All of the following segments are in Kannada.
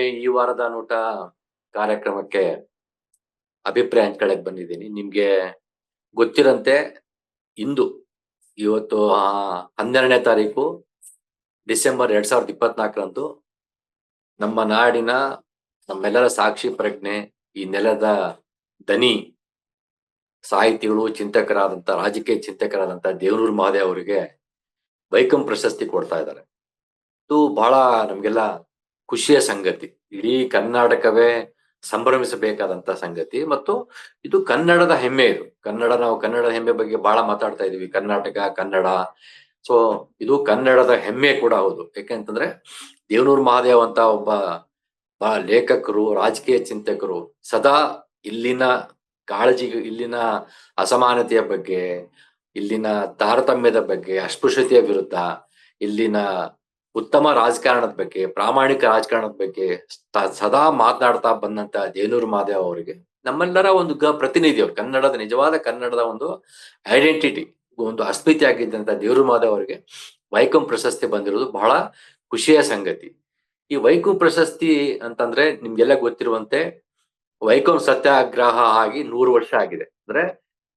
ಮತ್ತೊಮ್ಮೆ ಈ ವಾರದ ನೋಟ ಕಾರ್ಯಕ್ರಮಕ್ಕೆ ಅಭಿಪ್ರಾಯ ಹಂಚ್ಕೊಳ್ಳಕ್ ಬಂದಿದ್ದೀನಿ. ನಿಮ್ಗೆ ಗೊತ್ತಿರಂತೆ ಇಂದು ಇವತ್ತು ಹನ್ನೆರಡನೇ ತಾರೀಕು ಡಿಸೆಂಬರ್ ಎರಡ್ ಸಾವಿರದ ಇಪ್ಪತ್ನಾಲ್ಕರಂದು ನಮ್ಮ ನಾಡಿನ ನಮ್ಮೆಲ್ಲರ ಸಾಕ್ಷಿ ಪ್ರಜ್ಞೆ ಈ ನೆಲದ ದನಿ ಸಾಹಿತಿಗಳು ಚಿಂತಕರಾದಂತ ರಾಜಕೀಯ ಚಿಂತಕರಾದಂತ ದೇವನೂರು ಮಹಾದೇವ್ ಅವರಿಗೆ ವೈಕಂ ಪ್ರಶಸ್ತಿ ಕೊಡ್ತಾ ಇದ್ದಾರೆ. ಇದು ಬಹಳ ನಮ್ಗೆಲ್ಲ ಖುಷಿಯ ಸಂಗತಿ. ಇಡೀ ಕರ್ನಾಟಕವೇ ಸಂಭ್ರಮಿಸಬೇಕಾದಂತ ಸಂಗತಿ. ಮತ್ತು ಇದು ಕನ್ನಡದ ಹೆಮ್ಮೆ ಇದು. ಕನ್ನಡ, ನಾವು ಕನ್ನಡದ ಹೆಮ್ಮೆ ಬಗ್ಗೆ ಬಹಳ ಮಾತಾಡ್ತಾ ಇದೀವಿ ಕರ್ನಾಟಕ, ಕನ್ನಡ. ಸೊ ಇದು ಕನ್ನಡದ ಹೆಮ್ಮೆ ಕೂಡ ಹೌದು. ಯಾಕೆಂತಂದ್ರೆ ದೇವನೂರು ಮಹಾದೇವ್ ಅಂತ ಒಬ್ಬ ಲೇಖಕರು, ರಾಜಕೀಯ ಚಿಂತಕರು, ಸದಾ ಇಲ್ಲಿನ ಕಾಳಜಿ ಇಲ್ಲಿನ ಅಸಮಾನತೆಯ ಬಗ್ಗೆ, ಇಲ್ಲಿನ ತಾರತಮ್ಯದ ಬಗ್ಗೆ, ಅಸ್ಪೃಶ್ಯತೆಯ ವಿರುದ್ಧ, ಇಲ್ಲಿನ ಉತ್ತಮ ರಾಜಕಾರಣದ ಬಗ್ಗೆ, ಪ್ರಾಮಾಣಿಕ ರಾಜಕಾರಣದ ಬಗ್ಗೆ ಸದಾ ಮಾತನಾಡ್ತಾ ಬಂದಂತ ದೇವನೂರು ಮಾದೇವ್ ಅವರಿಗೆ ನಮ್ಮೆಲ್ಲರ ಒಂದು ಗ, ಪ್ರತಿನಿಧಿ ಅವರು, ಕನ್ನಡದ, ನಿಜವಾದ ಕನ್ನಡದ ಒಂದು ಐಡೆಂಟಿಟಿ ಒಂದು ಅಸ್ಮಿತೆ ಆಗಿದ್ದಂತ ದೇವರು ಮಾದೇವ್ ಅವರಿಗೆ ವೈಕಂ ಪ್ರಶಸ್ತಿ ಬಂದಿರೋದು ಬಹಳ ಖುಷಿಯ ಸಂಗತಿ. ಈ ವೈಕಂ ಪ್ರಶಸ್ತಿ ಅಂತಂದ್ರೆ ನಿಮ್ಗೆಲ್ಲ ಗೊತ್ತಿರುವಂತೆ ವೈಕಂ ಸತ್ಯಾಗ್ರಹ ಆಗಿ ನೂರು ವರ್ಷ ಆಗಿದೆ. ಅಂದ್ರೆ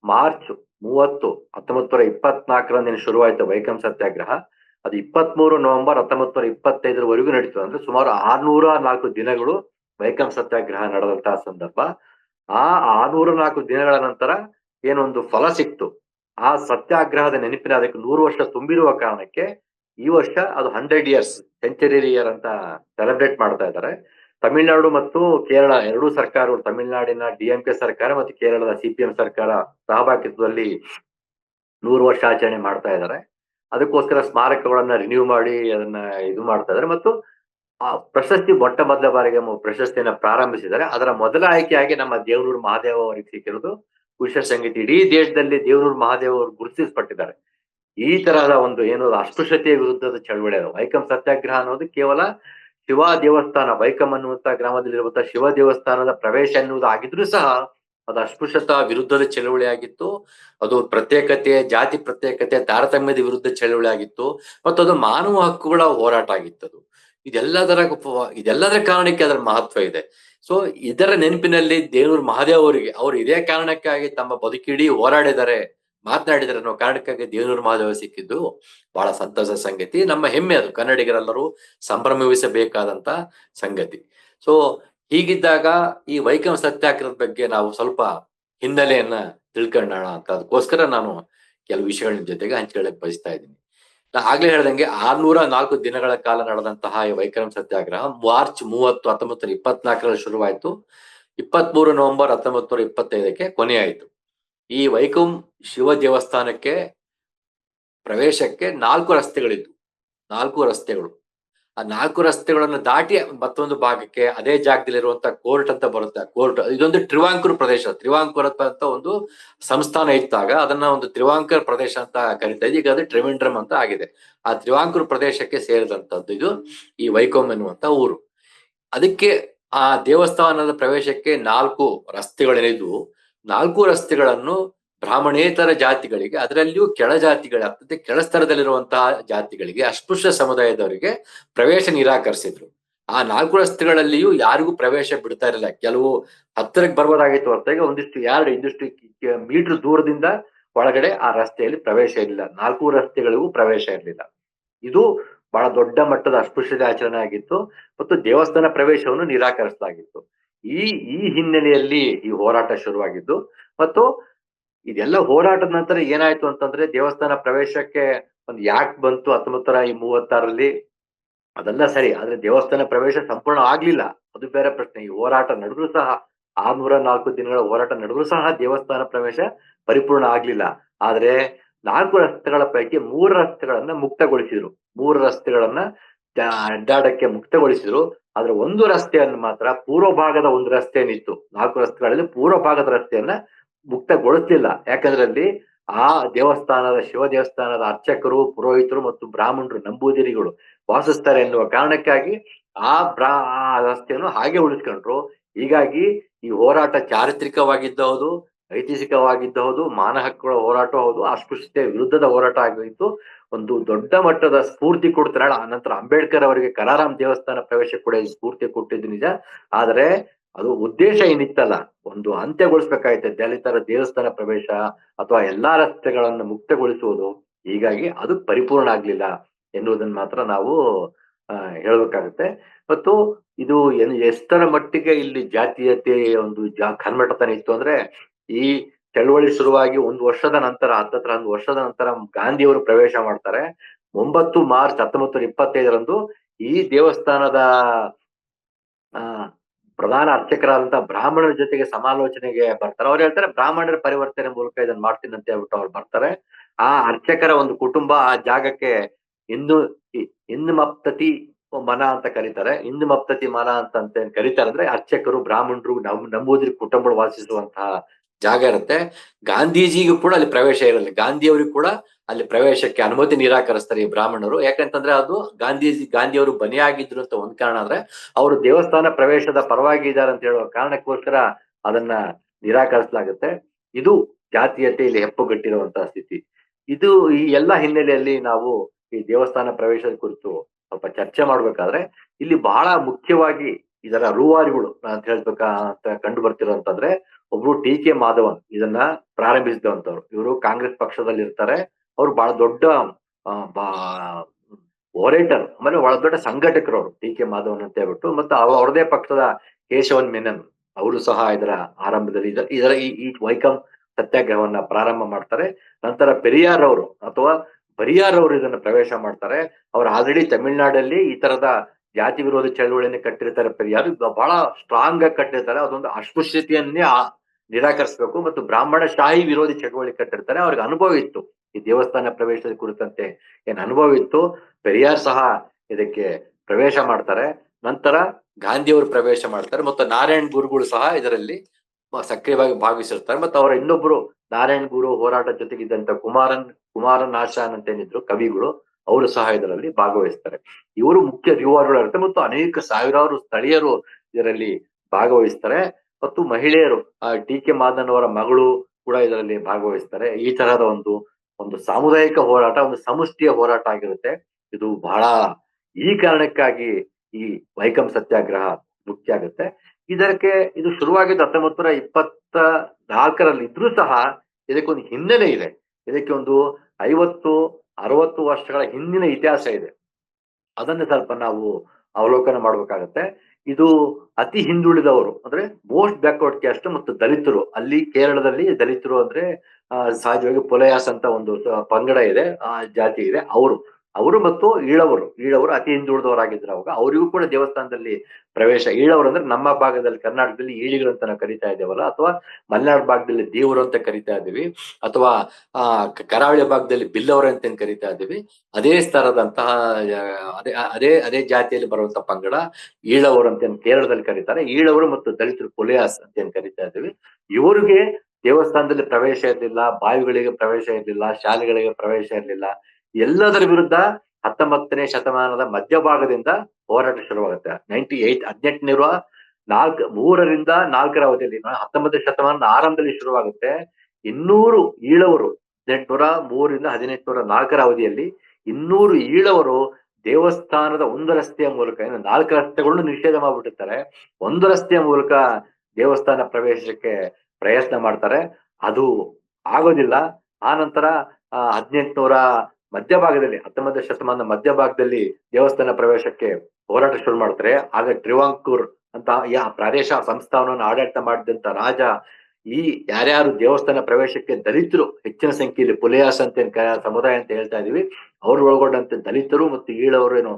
ಮಾರ್ಚ್ ಮೂವತ್ತು ಹತ್ತೊಂಬತ್ತು ನೂರ ಇಪ್ಪತ್ನಾಲ್ಕರಂದಿನ ಶುರುವಾಯ್ತು ವೈಕಂ ಸತ್ಯಾಗ್ರಹ. ಅದು ಇಪ್ಪತ್ಮೂರು ನವೆಂಬರ್ ಹತ್ತೊಂಬತ್ತು ನೂರ ಇಪ್ಪತ್ತೈದರವರೆಗೂ ನಡೀತು ಅಂದ್ರೆ ಸುಮಾರು ಆರ್ನೂರ ನಾಲ್ಕು ದಿನಗಳು ವೈಕಂ ಸತ್ಯಾಗ್ರಹ ನಡೆದಂತಹ ಸಂದರ್ಭ. ಆ ಆರ್ನೂರ ನಾಲ್ಕು ದಿನಗಳ ನಂತರ ಏನೊಂದು ಫಲ ಸಿಕ್ತು. ಆ ಸತ್ಯಾಗ್ರಹದ ನೆನಪಿನ ಅದಕ್ಕೆ ನೂರು ವರ್ಷ ತುಂಬಿರುವ ಕಾರಣಕ್ಕೆ ಈ ವರ್ಷ ಅದು ಹಂಡ್ರೆಡ್ ಇಯರ್ಸ್ ಸೆಂಚುರಿ ಇಯರ್ ಅಂತ ಸೆಲೆಬ್ರೇಟ್ ಮಾಡ್ತಾ ಇದ್ದಾರೆ. ತಮಿಳುನಾಡು ಮತ್ತು ಕೇರಳ ಎರಡೂ ಸರ್ಕಾರಗಳು, ತಮಿಳುನಾಡಿನ ಡಿಎಂಕೆ ಸರ್ಕಾರ ಮತ್ತು ಕೇರಳದ ಸಿಪಿಎಂ ಸರ್ಕಾರ ಸಹಭಾಗಿತ್ವದಲ್ಲಿ ನೂರು ವರ್ಷ ಆಚರಣೆ ಮಾಡ್ತಾ ಇದ್ದಾರೆ. ಅದಕ್ಕೋಸ್ಕರ ಸ್ಮಾರಕಗಳನ್ನ ರಿನ್ಯೂ ಮಾಡಿ ಅದನ್ನ ಇದು ಮಾಡ್ತಾ ಇದ್ದಾರೆ. ಮತ್ತು ಆ ಪ್ರಶಸ್ತಿ ಮೊಟ್ಟ ಮೊದಲ ಬಾರಿಗೆ ಪ್ರಶಸ್ತಿಯನ್ನ ಪ್ರಾರಂಭಿಸಿದ್ದಾರೆ. ಅದರ ಮೊದಲ ಆಯ್ಕೆಯಾಗಿ ನಮ್ಮ ದೇವನೂರು ಮಹಾದೇವ ಅವರಿಗೆ ಸಿಕ್ಕಿರೋದು ಕುಶ ಸಂಗೀತ. ಇಡೀ ದೇಶದಲ್ಲಿ ದೇವನೂರು ಮಹಾದೇವ ಅವರು ಗುರುತಿಸಲ್ಪಟ್ಟಿದ್ದಾರೆ. ಈ ತರಹದ ಒಂದು ಏನು ಅಸ್ಪೃಶ್ಯತೆಯ ವಿರುದ್ಧದ ಚಳವಳಿ ಅದು. ವೈಕಂ ಸತ್ಯಾಗ್ರಹ ಅನ್ನೋದು ಕೇವಲ ಶಿವ ದೇವಸ್ಥಾನ ವೈಕಂ ಅನ್ನುವಂತ ಗ್ರಾಮದಲ್ಲಿರುವಂತಹ ಶಿವ ದೇವಸ್ಥಾನದ ಪ್ರವೇಶ ಎನ್ನುವುದು ಆಗಿದ್ರೂ ಸಹ ಅದು ಅಸ್ಪೃಶ್ಯತಾ ವಿರುದ್ಧದ ಚಳವಳಿ ಆಗಿತ್ತು. ಅದು ಪ್ರತ್ಯೇಕತೆ, ಜಾತಿ ಪ್ರತ್ಯೇಕತೆ, ತಾರತಮ್ಯದ ವಿರುದ್ಧ ಚಳವಳಿ ಆಗಿತ್ತು. ಮತ್ತು ಅದು ಮಾನವ ಹಕ್ಕುಗಳ ಹೋರಾಟ ಆಗಿತ್ತು ಅದು. ಇದೆಲ್ಲದರ ಇದೆಲ್ಲದರ ಕಾರಣಕ್ಕೆ ಅದರ ಮಹತ್ವ ಇದೆ. ಸೊ ಇದರ ನೆನಪಿನಲ್ಲಿ ದೇವರ ಮಹಾದೇವ್ ಅವರಿಗೆ, ಅವರು ಇದೇ ಕಾರಣಕ್ಕಾಗಿ ತಮ್ಮ ಬದುಕಿಡೀ ಹೋರಾಡಿದರೆ, ಮಾತನಾಡಿದರೆ ಅನ್ನೋ ಕಾರಣಕ್ಕಾಗಿ ದೇವನೂರು ಮಹಾದೇವ ಸಿಕ್ಕಿದ್ದು ಬಹಳ ಸಂತಸ ಸಂಗತಿ. ನಮ್ಮ ಹೆಮ್ಮೆ ಅದು. ಕನ್ನಡಿಗರೆಲ್ಲರೂ ಸಂಭ್ರಮಿಸಬೇಕಾದಂತ ಸಂಗತಿ. ಸೊ ಹೀಗಿದ್ದಾಗ ಈ ವೈಕಂ ಸತ್ಯಾಗ್ರಹದ ಬಗ್ಗೆ ನಾವು ಸ್ವಲ್ಪ ಹಿನ್ನೆಲೆಯನ್ನ ತಿಳ್ಕೊಂಡೋಣ ಅಂತ. ಅದಕ್ಕೋಸ್ಕರ ನಾನು ಕೆಲವು ವಿಷಯಗಳ ಜೊತೆಗೆ ಹಂಚಿಕೊಳ್ಳಕ್ಕೆ ಬಯಸ್ತಾ ಇದ್ದೀನಿ. ನಾ ಆಗ್ಲೇ ಹೇಳ್ದಂಗೆ ಆರ್ನೂರ ನಾಲ್ಕು ದಿನಗಳ ಕಾಲ ನಡೆದಂತಹ ಈ ವೈಕ್ರಮ್ ಸತ್ಯಾಗ್ರಹ ಮಾರ್ಚ್ ಮೂವತ್ತು ಹತ್ತೊಂಬತ್ತು ನೂರ ಇಪ್ಪತ್ನಾಲ್ಕರಲ್ಲಿ ಶುರುವಾಯಿತು. ಇಪ್ಪತ್ಮೂರು ನವೆಂಬರ್ ಹತ್ತೊಂಬತ್ತು ನೂರ ಇಪ್ಪತ್ತೈದಕ್ಕೆ ಕೊನೆಯಾಯಿತು ಈ ವೈಕಂ ಶಿವ ದೇವಸ್ಥಾನಕ್ಕೆ ಪ್ರವೇಶಕ್ಕೆ ನಾಲ್ಕು ರಸ್ತೆಗಳಿದ್ವು. ನಾಲ್ಕು ರಸ್ತೆಗಳು. ಆ ನಾಲ್ಕು ರಸ್ತೆಗಳನ್ನು ದಾಟಿ ಮತ್ತೊಂದು ಭಾಗಕ್ಕೆ ಅದೇ ಜಾಗದಲ್ಲಿರುವಂತ ಕೋರ್ಟ್ ಅಂತ ಬರುತ್ತೆ. ಕೋರ್ಟ್ ಇದೊಂದು ತ್ರಿವಾಂಕೂರ್ ಪ್ರದೇಶ. ತ್ರಿವಾಂಕೂರ್ ಅಂತ ಒಂದು ಸಂಸ್ಥಾನ ಇತ್ತಾಗ ಅದನ್ನ ಒಂದು ತ್ರಿವಾಂಕರ್ ಪ್ರದೇಶ ಅಂತ ಕರಿತಾ ಇದೆ. ಈಗ ಅದು ಟ್ರಿವೆಂಡ್ರಮ್ ಅಂತ ಆಗಿದೆ. ಆ ತ್ರಿವಾಂಕೂರ್ ಪ್ರದೇಶಕ್ಕೆ ಸೇರಿದಂತದ್ದು ಇದು ಈ ವೈಕೋಮ್ ಎನ್ನುವಂತ ಊರು. ಅದಕ್ಕೆ ಆ ದೇವಸ್ಥಾನದ ಪ್ರವೇಶಕ್ಕೆ ನಾಲ್ಕು ರಸ್ತೆಗಳೇನಿದ್ವು ನಾಲ್ಕು ರಸ್ತೆಗಳನ್ನು ಬ್ರಾಹ್ಮಣೇತರ ಜಾತಿಗಳಿಗೆ, ಅದರಲ್ಲಿಯೂ ಕೆಳ ಜಾತಿಗಳಾಗ್ತದೆ, ಕೆಳ ಸ್ಥರದಲ್ಲಿರುವಂತಹ ಜಾತಿಗಳಿಗೆ, ಅಸ್ಪೃಶ್ಯ ಸಮುದಾಯದವರಿಗೆ ಪ್ರವೇಶ ನಿರಾಕರಿಸಿದ್ರು. ಆ ನಾಲ್ಕು ರಸ್ತೆಗಳಲ್ಲಿಯೂ ಯಾರಿಗೂ ಪ್ರವೇಶ ಬಿಡ್ತಾ ಇರಲಿಲ್ಲ. ಕೆಲವು ಹತ್ತಿರಕ್ಕೆ ಬರ್ಬೋದಾಗಿತ್ತು ಹೊರತಾಗಿ ಒಂದಿಷ್ಟು, ಎರಡು ಇಂದಿಷ್ಟು ಮೀಟರ್ ದೂರದಿಂದ ಒಳಗಡೆ ಆ ರಸ್ತೆಯಲ್ಲಿ ಪ್ರವೇಶ ಇರಲಿಲ್ಲ. ನಾಲ್ಕು ರಸ್ತೆಗಳಿಗೂ ಪ್ರವೇಶ ಇರಲಿಲ್ಲ. ಇದು ಬಹಳ ದೊಡ್ಡ ಮಟ್ಟದ ಅಸ್ಪೃಶ್ಯದ ಆಚರಣೆ ಆಗಿತ್ತು ಮತ್ತು ದೇವಸ್ಥಾನ ಪ್ರವೇಶವನ್ನು ನಿರಾಕರಿಸಲಾಗಿತ್ತು. ಈ ಈ ಹಿನ್ನೆಲೆಯಲ್ಲಿ ಈ ಹೋರಾಟ ಶುರುವಾಗಿದ್ದು ಮತ್ತು ಇದೆಲ್ಲ ಹೋರಾಟದ ನಂತರ ಏನಾಯ್ತು ಅಂತಂದ್ರೆ ದೇವಸ್ಥಾನ ಪ್ರವೇಶಕ್ಕೆ ಒಂದು ಯಾಕೆ ಬಂತು ಹತ್ತೊಂಬತ್ತರ ಈ ಮೂವತ್ತಾರಲ್ಲಿ? ಅದೆಲ್ಲ ಸರಿ, ಆದ್ರೆ ದೇವಸ್ಥಾನ ಪ್ರವೇಶ ಸಂಪೂರ್ಣ ಆಗ್ಲಿಲ್ಲ. ಅದು ಬೇರೆ ಪ್ರಶ್ನೆ. ಈ ಹೋರಾಟ ನಡೆದ್ರು ಸಹ ಆರ್ನೂರ ನಾಲ್ಕು ದಿನಗಳ ಹೋರಾಟ ನಡೆದ್ರು ಸಹ ದೇವಸ್ಥಾನ ಪ್ರವೇಶ ಪರಿಪೂರ್ಣ ಆಗ್ಲಿಲ್ಲ. ಆದ್ರೆ ನಾಲ್ಕು ರಸ್ತೆಗಳ ಪೈಕಿ ಮೂರು ರಸ್ತೆಗಳನ್ನ ಮುಕ್ತಗೊಳಿಸಿದ್ರು. ಮೂರು ರಸ್ತೆಗಳನ್ನ ಅಡ್ಡಾಡಕ್ಕೆ ಮುಕ್ತಗೊಳಿಸಿದ್ರು. ಆದ್ರೆ ಒಂದು ರಸ್ತೆಯನ್ನು ಮಾತ್ರ ಪೂರ್ವ ಭಾಗದ ಒಂದು ರಸ್ತೆ ಏನಿತ್ತು ನಾಲ್ಕು ರಸ್ತೆಗಳಲ್ಲಿ ಪೂರ್ವ ಭಾಗದ ರಸ್ತೆಯನ್ನ ಮುಕ್ತಗೊಳಿಸ್ಲಿಲ್ಲ. ಯಾಕಂದ್ರೆ ಅಲ್ಲಿ ಆ ದೇವಸ್ಥಾನದ, ಶಿವ ದೇವಸ್ಥಾನದ ಅರ್ಚಕರು, ಪುರೋಹಿತರು ಮತ್ತು ಬ್ರಾಹ್ಮಣರು ನಂಬೂದಿರಿಗಳು ವಾಸಿಸ್ತಾರೆ ಎನ್ನುವ ಕಾರಣಕ್ಕಾಗಿ ಆ ಬ್ರಾ, ಆ ರಸ್ತೆಯನ್ನು ಹಾಗೆ ಉಳಿಸ್ಕೊಂಡ್ರು. ಹೀಗಾಗಿ ಈ ಹೋರಾಟ ಚಾರಿತ್ರಿಕವಾಗಿದ್ದ ಹೌದು ಐತಿಹಾಸಿಕವಾಗಿದ್ದ ಹೌದು ಮಾನ ಹಕ್ಕುಗಳ ಹೋರಾಟ ಹೌದು ಅಸ್ಪೃಶ್ಯತೆ ವಿರುದ್ಧದ ಹೋರಾಟ ಆಗೋಯಿತು ಒಂದು ದೊಡ್ಡ ಮಟ್ಟದ ಸ್ಫೂರ್ತಿ ಕೊಡ್ತಾರೆ. ನಂತರ ಅಂಬೇಡ್ಕರ್ ಅವರಿಗೆ ಕಲಾರಾಮ್ ದೇವಸ್ಥಾನ ಪ್ರವೇಶ ಕೂಡ ಸ್ಫೂರ್ತಿ ಕೊಟ್ಟಿದ್ದು ನಿಜ. ಆದ್ರೆ ಅದು ಉದ್ದೇಶ ಏನಿತ್ತಲ್ಲ, ಒಂದು ಅಂತ್ಯಗೊಳಿಸ್ಬೇಕಾಯ್ತು, ದಲಿತರ ದೇವಸ್ಥಾನ ಪ್ರವೇಶ ಅಥವಾ ಎಲ್ಲಾ ರಸ್ತೆಗಳನ್ನು ಮುಕ್ತಗೊಳಿಸುವುದು, ಹೀಗಾಗಿ ಅದು ಪರಿಪೂರ್ಣ ಆಗ್ಲಿಲ್ಲ ಎನ್ನುವುದನ್ನ ಮಾತ್ರ ನಾವು ಹೇಳ್ಬೇಕಾಗುತ್ತೆ. ಮತ್ತು ಇದು ಎನ್- ಎಷ್ಟರ ಮಟ್ಟಿಗೆ ಇಲ್ಲಿ ಜಾತೀಯತೆ ಒಂದು ಜಾ ಕನ್ಮಟತನ ಇತ್ತು ಅಂದ್ರೆ, ಈ ಚಳವಳಿ ಶುರುವಾಗಿ ಒಂದು ವರ್ಷದ ನಂತರ, ಹತ್ತತ್ರ ಒಂದು ವರ್ಷದ ನಂತರ ಗಾಂಧಿಯವರು ಪ್ರವೇಶ ಮಾಡ್ತಾರೆ. ಒಂಬತ್ತು ಮಾರ್ಚ್ ಹತ್ತೊಂಬತ್ತು ಇಪ್ಪತ್ತೈದರಂದು ಈ ದೇವಸ್ಥಾನದ, ಆ ಪ್ರಧಾನ ಅರ್ಚಕರಾದಂತಹ ಬ್ರಾಹ್ಮಣರ ಜೊತೆಗೆ ಸಮಾಲೋಚನೆಗೆ ಬರ್ತಾರೆ. ಅವ್ರು ಹೇಳ್ತಾರೆ, ಬ್ರಾಹ್ಮಣರ ಪರಿವರ್ತನೆ ಮೂಲಕ ಇದನ್ನ ಮಾಡ್ತೀನಿ ಅಂತ ಹೇಳ್ಬಿಟ್ಟು ಅವ್ರು ಬರ್ತಾರೆ. ಆ ಅರ್ಚಕರ ಒಂದು ಕುಟುಂಬ ಆ ಜಾಗಕ್ಕೆ ಇಂದು ಇಂದು ಮಪ್ತತಿ ಮನ ಅಂತ ಕರೀತಾರೆ. ಇಂದು ಮಪ್ತತಿ ಮನ ಅಂತ ಅಂತ ಏನ್ ಕರೀತಾರೆ ಅಂದ್ರೆ ಅರ್ಚಕರು, ಬ್ರಾಹ್ಮಣರು ನಮ್ ನಂಬೂದಿರಿ ಕುಟುಂಬಗಳು ವಾಸಿಸುವಂತಹ ಜಾಗ ಇರುತ್ತೆ. ಗಾಂಧೀಜಿಗೂ ಕೂಡ ಅಲ್ಲಿ ಪ್ರವೇಶ ಇರಲ್ಲ. ಗಾಂಧಿಯವರಿಗೂ ಕೂಡ ಅಲ್ಲಿ ಪ್ರವೇಶಕ್ಕೆ ಅನುಮತಿ ನಿರಾಕರಿಸ್ತಾರೆ ಈ ಬ್ರಾಹ್ಮಣರು. ಯಾಕಂತಂದ್ರೆ ಅದು ಗಾಂಧೀಜಿ, ಗಾಂಧಿಯವರು ಬನಿಯಾಗಿದ್ರು ಅಂತ ಒಂದ್ ಕಾರಣ ಅಂದ್ರೆ ಅವರು ದೇವಸ್ಥಾನ ಪ್ರವೇಶದ ಪರವಾಗಿ ಇದ್ದಾರೆ ಅಂತ ಹೇಳುವ ಕಾರಣಕ್ಕೋಸ್ಕರ ಅದನ್ನ ನಿರಾಕರಿಸಲಾಗುತ್ತೆ. ಇದು ಜಾತೀಯತೆ ಇಲ್ಲಿ ಹೆಪ್ಪುಗಟ್ಟಿರುವಂತಹ ಸ್ಥಿತಿ. ಇದು ಈ ಎಲ್ಲಾ ಹಿನ್ನೆಲೆಯಲ್ಲಿ ನಾವು ಈ ದೇವಸ್ಥಾನ ಪ್ರವೇಶದ ಕುರಿತು ಸ್ವಲ್ಪ ಚರ್ಚೆ ಮಾಡ್ಬೇಕಾದ್ರೆ ಇಲ್ಲಿ ಬಹಳ ಮುಖ್ಯವಾಗಿ ಇದರ ರೂವಾರಿಗಳು ಅಂತ ಹೇಳ್ಬೇಕಾ ಅಂತ ಕಂಡು ಬರ್ತಿರೋಂತಂದ್ರೆ ಒಬ್ರು ಟಿ ಕೆ ಮಾಧವನ್ ಇದನ್ನ ಪ್ರಾರಂಭಿಸಿದಂತವ್ರು ಇವರು ಕಾಂಗ್ರೆಸ್ ಪಕ್ಷದಲ್ಲಿ ಇರ್ತಾರೆ ಅವ್ರು ಬಹಳ ದೊಡ್ಡ ಓರೇಟರ್ ಆಮೇಲೆ ಬಹಳ ದೊಡ್ಡ ಸಂಘಟಕರು ಅವರು ಟಿ ಕೆ ಮಾಧವನ್ ಅಂತ ಹೇಳ್ಬಿಟ್ಟು. ಮತ್ತೆ ಅವರದೇ ಪಕ್ಷದ ಕೇಶವನ್ ಮೆನನ್ ಅವರು ಸಹ ಇದರ ಆರಂಭದಲ್ಲಿ ಇದ- ಇದರ ಈ ವೈಕಂ ಸತ್ಯಾಗ್ರಹವನ್ನ ಪ್ರಾರಂಭ ಮಾಡ್ತಾರೆ. ನಂತರ ಪೆರಿಯಾರ್ ಅವರು ಅಥವಾ ಪರಿಯಾರ್ ಅವರು ಇದನ್ನ ಪ್ರವೇಶ ಮಾಡ್ತಾರೆ. ಅವ್ರು ಆಲ್ರೆಡಿ ತಮಿಳ್ನಾಡಲ್ಲಿ ಈ ತರದ ಜಾತಿ ವಿರೋಧಿ ಚಳವಳಿಯನ್ನು ಕಟ್ಟಿರ್ತಾರೆ ಪೆರಿಯಾರ್. ಬಹಳ ಸ್ಟ್ರಾಂಗ್ ಆಗಿ ಕಟ್ಟಿರ್ತಾರೆ. ಅದೊಂದು ಅಸ್ಪೃಶ್ಯತೆಯನ್ನೇ ನಿರಾಕರಿಸಬೇಕು ಮತ್ತು ಬ್ರಾಹ್ಮಣ ಶಾಹಿ ವಿರೋಧಿ ಚಟುವಟಿಕೆ ಕಟ್ಟಿರ್ತಾರೆ. ಅವ್ರಿಗೆ ಅನುಭವ ಇತ್ತು. ಈ ದೇವಸ್ಥಾನ ಪ್ರವೇಶದ ಕುರಿತಂತೆ ಏನ್ ಅನುಭವ ಇತ್ತು? ಪೆರಿಯಾರ್ ಸಹ ಇದಕ್ಕೆ ಪ್ರವೇಶ ಮಾಡ್ತಾರೆ. ನಂತರ ಗಾಂಧಿಯವರು ಪ್ರವೇಶ ಮಾಡ್ತಾರೆ ಮತ್ತು ನಾರಾಯಣ್ ಗುರುಗಳು ಸಹ ಇದರಲ್ಲಿ ಸಕ್ರಿಯವಾಗಿ ಭಾಗವಹಿಸಿರ್ತಾರೆ. ಮತ್ತು ಅವರ ಇನ್ನೊಬ್ರು ನಾರಾಯಣ್ ಗುರು ಹೋರಾಟ ಜೊತೆಗಿದ್ದಂತ ಕುಮಾರನ್ ಕುಮಾರನ್ ಆಶಾನ್ ಅಂತ ಏನಿದ್ರು, ಕವಿಗಳು, ಅವರು ಸಹ ಇದರಲ್ಲಿ ಭಾಗವಹಿಸ್ತಾರೆ. ಇವರು ಮುಖ್ಯ ರಿವಾರ್ಗಳು ಇರುತ್ತೆ ಮತ್ತು ಅನೇಕ ಸಾವಿರಾರು ಸ್ಥಳೀಯರು ಇದರಲ್ಲಿ ಭಾಗವಹಿಸ್ತಾರೆ. ಮತ್ತು ಮಹಿಳೆಯರು ಆ ಡಿ ಕೆ ಮಾದನ್ ಅವರ ಮಗಳು ಕೂಡ ಇದರಲ್ಲಿ ಭಾಗವಹಿಸ್ತಾರೆ. ಈ ತರಹದ ಒಂದು ಒಂದು ಸಾಮುದಾಯಿಕ ಹೋರಾಟ, ಒಂದು ಸಮಷ್ಟಿಯ ಹೋರಾಟ ಆಗಿರುತ್ತೆ. ಇದು ಬಹಳ ಈ ಕಾರಣಕ್ಕಾಗಿ ಈ ವೈಕಂ ಸತ್ಯಾಗ್ರಹ ಮುಖ್ಯ ಆಗುತ್ತೆ. ಇದಕ್ಕೆ ಇದು ಶುರುವಾಗಿದ್ದು ಹತ್ತೊಂಬತ್ತು ನೂರ ಇಪ್ಪತ್ತ ನಾಲ್ಕರಲ್ಲಿ ಇದ್ರೂ ಸಹ ಇದಕ್ಕೊಂದು ಹಿನ್ನೆಲೆ ಇದೆ. ಇದಕ್ಕೆ ಒಂದು ಐವತ್ತು, ಅರವತ್ತು ವರ್ಷಗಳ ಹಿಂದಿನ ಇತಿಹಾಸ ಇದೆ. ಅದನ್ನ ಸ್ವಲ್ಪ ನಾವು ಅವಲೋಕನ ಮಾಡ್ಬೇಕಾಗತ್ತೆ. ಇದು ಅತಿ ಹಿಂದುಳಿದವರು, ಅಂದ್ರೆ ಮೋಸ್ಟ್ ಬ್ಯಾಕ್ವರ್ಡ್ ಕ್ಯಾಸ್ಟ್ ಮತ್ತು ದಲಿತರು. ಅಲ್ಲಿ ಕೇರಳದಲ್ಲಿ ದಲಿತರು ಅಂದ್ರೆ ಸಹಜವಾಗಿ ಪೊಲಯಾಸ್ ಅಂತ ಒಂದು ಪಂಗಡ ಇದೆ, ಆ ಜಾತಿ ಇದೆ, ಅವರು. ಅವರು ಮತ್ತು ಈಳವರು ಈಳವರು ಅತಿ ಹಿಂದುಳಿದವರಾಗಿದ್ರು ಅವಾಗ ಅವರಿಗೂ ಕೂಡ ದೇವಸ್ಥಾನದಲ್ಲಿ ಪ್ರವೇಶ. ಈಳವರು ಅಂದ್ರೆ ನಮ್ಮ ಭಾಗದಲ್ಲಿ, ಕರ್ನಾಟಕದಲ್ಲಿ ಈಳಿಗಳು ಅಂತ ನಾವು ಕರಿತಾ ಇದ್ದೇವಲ್ಲ, ಅಥವಾ ಮಲೆನಾಡು ಭಾಗದಲ್ಲಿ ದೇವರು ಅಂತ ಕರಿತಾ ಇದ್ದೀವಿ, ಅಥವಾ ಕರಾವಳಿ ಭಾಗದಲ್ಲಿ ಬಿಲ್ಲವರು ಅಂತ ಕರಿತಾ ಇದ್ದೀವಿ, ಅದೇ ಸ್ಥರದಂತಹ ಅದೇ ಅದೇ ಅದೇ ಜಾತಿಯಲ್ಲಿ ಬರುವಂತ ಪಂಗಡ ಈಳವರು ಅಂತ ಕೇರಳದಲ್ಲಿ ಕರೀತಾರೆ, ಈಳವರು ಮತ್ತು ದಲಿತರು ಪುಲಿಯಾಸ್ ಅಂತ ಏನ್ ಕರಿತಾ ಇದ್ದೀವಿ. ಇವರಿಗೆ ದೇವಸ್ಥಾನದಲ್ಲಿ ಪ್ರವೇಶ ಇರಲಿಲ್ಲ, ಬಾವಿಗಳಿಗೆ ಪ್ರವೇಶ ಇರಲಿಲ್ಲ, ಶಾಲೆಗಳಿಗೆ ಪ್ರವೇಶ ಇರಲಿಲ್ಲ ಎಲ್ಲದರ ವಿರುದ್ಧ ಹತ್ತೊಂಬತ್ತನೇ ಶತಮಾನದ ಮಧ್ಯಭಾಗದಿಂದ ಹೋರಾಟ ಶುರುವಾಗುತ್ತೆ. ನೈನ್ಟಿ ಏಟ್ ಹದಿನೆಂಟನಿರುವ ನಾಲ್ಕು, ಮೂರರಿಂದ ನಾಲ್ಕರ ಅವಧಿಯಲ್ಲಿ ಹತ್ತೊಂಬತ್ತನೇ ಶತಮಾನದ ಆರಂಭದಲ್ಲಿ ಶುರುವಾಗುತ್ತೆ. ಇನ್ನೂರು ಈಳವರು, ಹದಿನೆಂಟುನೂರ ಮೂರರಿಂದ ಹದಿನೆಂಟುನೂರ ನಾಲ್ಕರ ಅವಧಿಯಲ್ಲಿ ಇನ್ನೂರು ಈಳವರು ದೇವಸ್ಥಾನದ ಒಂದು ರಸ್ತೆಯ ಮೂಲಕ ಏನು ನಾಲ್ಕು ರಸ್ತೆಗಳನ್ನು ನಿಷೇಧ ಮಾಡಿಬಿಟ್ಟಿರ್ತಾರೆ. ಒಂದು ರಸ್ತೆಯ ಮೂಲಕ ದೇವಸ್ಥಾನ ಪ್ರವೇಶಕ್ಕೆ ಪ್ರಯತ್ನ ಮಾಡ್ತಾರೆ. ಅದು ಆಗೋದಿಲ್ಲ. ಆ ನಂತರ ಹದಿನೆಂಟುನೂರ ಮಧ್ಯಭಾಗದಲ್ಲಿ, ಹತ್ತೊಂಬತ್ತನೇ ಶತಮಾನದ ಮಧ್ಯಭಾಗದಲ್ಲಿ ದೇವಸ್ಥಾನ ಪ್ರವೇಶಕ್ಕೆ ಹೋರಾಟ ಶುರು ಮಾಡ್ತಾರೆ. ಆಗ ಟ್ರಿವಾಂಕೂರ್ ಅಂತ ಯಾ ಪ್ರಾದೇಶ ಸಂಸ್ಥಾನವನ್ನು ಆಡಳಿತ ಮಾಡಿದಂತ ರಾಜ, ಈ ಯಾರ್ಯಾರು ದೇವಸ್ಥಾನ ಪ್ರವೇಶಕ್ಕೆ ದಲಿತರು, ಹೆಚ್ಚಿನ ಸಂಖ್ಯೆಯಲ್ಲಿ ಪುಲಿಯಾಸ್ ಅಂತ ಸಮುದಾಯ ಅಂತ ಹೇಳ್ತಾ ಇದೀವಿ, ಅವ್ರು ಒಳಗೊಂಡಂತೆ ದಲಿತರು ಮತ್ತು ಈಳವರು ಏನು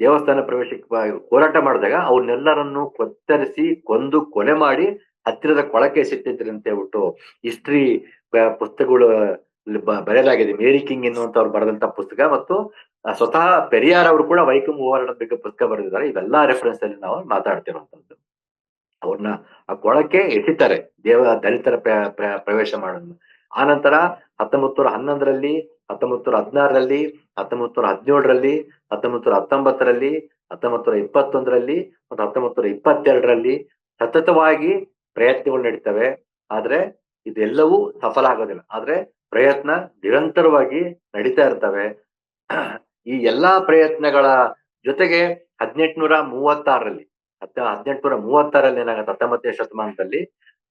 ದೇವಸ್ಥಾನ ಪ್ರವೇಶಕ್ಕೆ ಹೋರಾಟ ಮಾಡಿದಾಗ ಅವ್ರನ್ನೆಲ್ಲರನ್ನು ಕೊತ್ತರಿಸಿ, ಕೊಂದು, ಕೊಲೆ ಮಾಡಿ ಹತ್ತಿರದ ಕೊಳಕೆ ಅಂತ ಹೇಳ್ಬಿಟ್ಟು ಹಿಸ್ಟ್ರಿ ಪುಸ್ತಕಗಳು ಬರೆಯಲಾಗಿದೆ ಮೇರಿ ಕಿಂಗ್ ಎನ್ನುವಂತವ್ರು ಬರೆದಂತ ಪುಸ್ತಕ ಮತ್ತು ಆ, ಸ್ವತಃ ಪೆರಿಯಾರ್ ಅವರು ಕೂಡ ವೈಕಂ ಹೋರಾಟದ ಬಗ್ಗೆ ಪುಸ್ತಕ ಬರೆದಿದ್ದಾರೆ. ಇವೆಲ್ಲಾ ರೆಫರೆನ್ಸ್ ಅಲ್ಲಿ ನಾವು ಮಾತಾಡ್ತಿರುವಂತದ್ದು ಅವ್ರನ್ನ ಆ ಕೊಳಕ್ಕೆ ಎಸಿತಾರೆ ದೇವ ದಲಿತರ ಪ್ರ- ಪ್ರ- ಪ್ರವೇಶ ಮಾಡೋದು ಆನಂತರ ಹತ್ತೊಂಬತ್ತು ನೂರ ಹನ್ನೊಂದರಲ್ಲಿ ಹತ್ತೊಂಬತ್ತು ನೂರ ಹದಿನಾರರಲ್ಲಿ ಹತ್ತೊಂಬತ್ತು ನೂರ ಹದಿನೇಳರಲ್ಲಿ ಹತ್ತೊಂಬತ್ತು ನೂರ ಹತ್ತೊಂಬತ್ತರಲ್ಲಿ ಹತ್ತೊಂಬತ್ತು ನೂರ ಇಪ್ಪತ್ತೊಂದರಲ್ಲಿ ಮತ್ತು ಹತ್ತೊಂಬತ್ತು ನೂರ ಇಪ್ಪತ್ತೆರಡರಲ್ಲಿ ಸತತವಾಗಿ ಪ್ರಯತ್ನಗಳು ನಡೀತವೆ. ಆದ್ರೆ ಇದೆಲ್ಲವೂ ಸಫಲ ಆಗೋದಿಲ್ಲ. ಆದ್ರೆ ಪ್ರಯತ್ನ ನಿರಂತರವಾಗಿ ನಡೀತಾ ಇರ್ತವೆ. ಈ ಎಲ್ಲಾ ಪ್ರಯತ್ನಗಳ ಜೊತೆಗೆ ಹದಿನೆಂಟುನೂರ ಮೂವತ್ತಾರರಲ್ಲಿ ಹತ್ತ ಹದಿನೆಂಟುನೂರ ಮೂವತ್ತಾರಲ್ಲಿ ಏನಾಗುತ್ತೆ, ಹತ್ತೊಂಬತ್ತನೇ ಶತಮಾನದಲ್ಲಿ,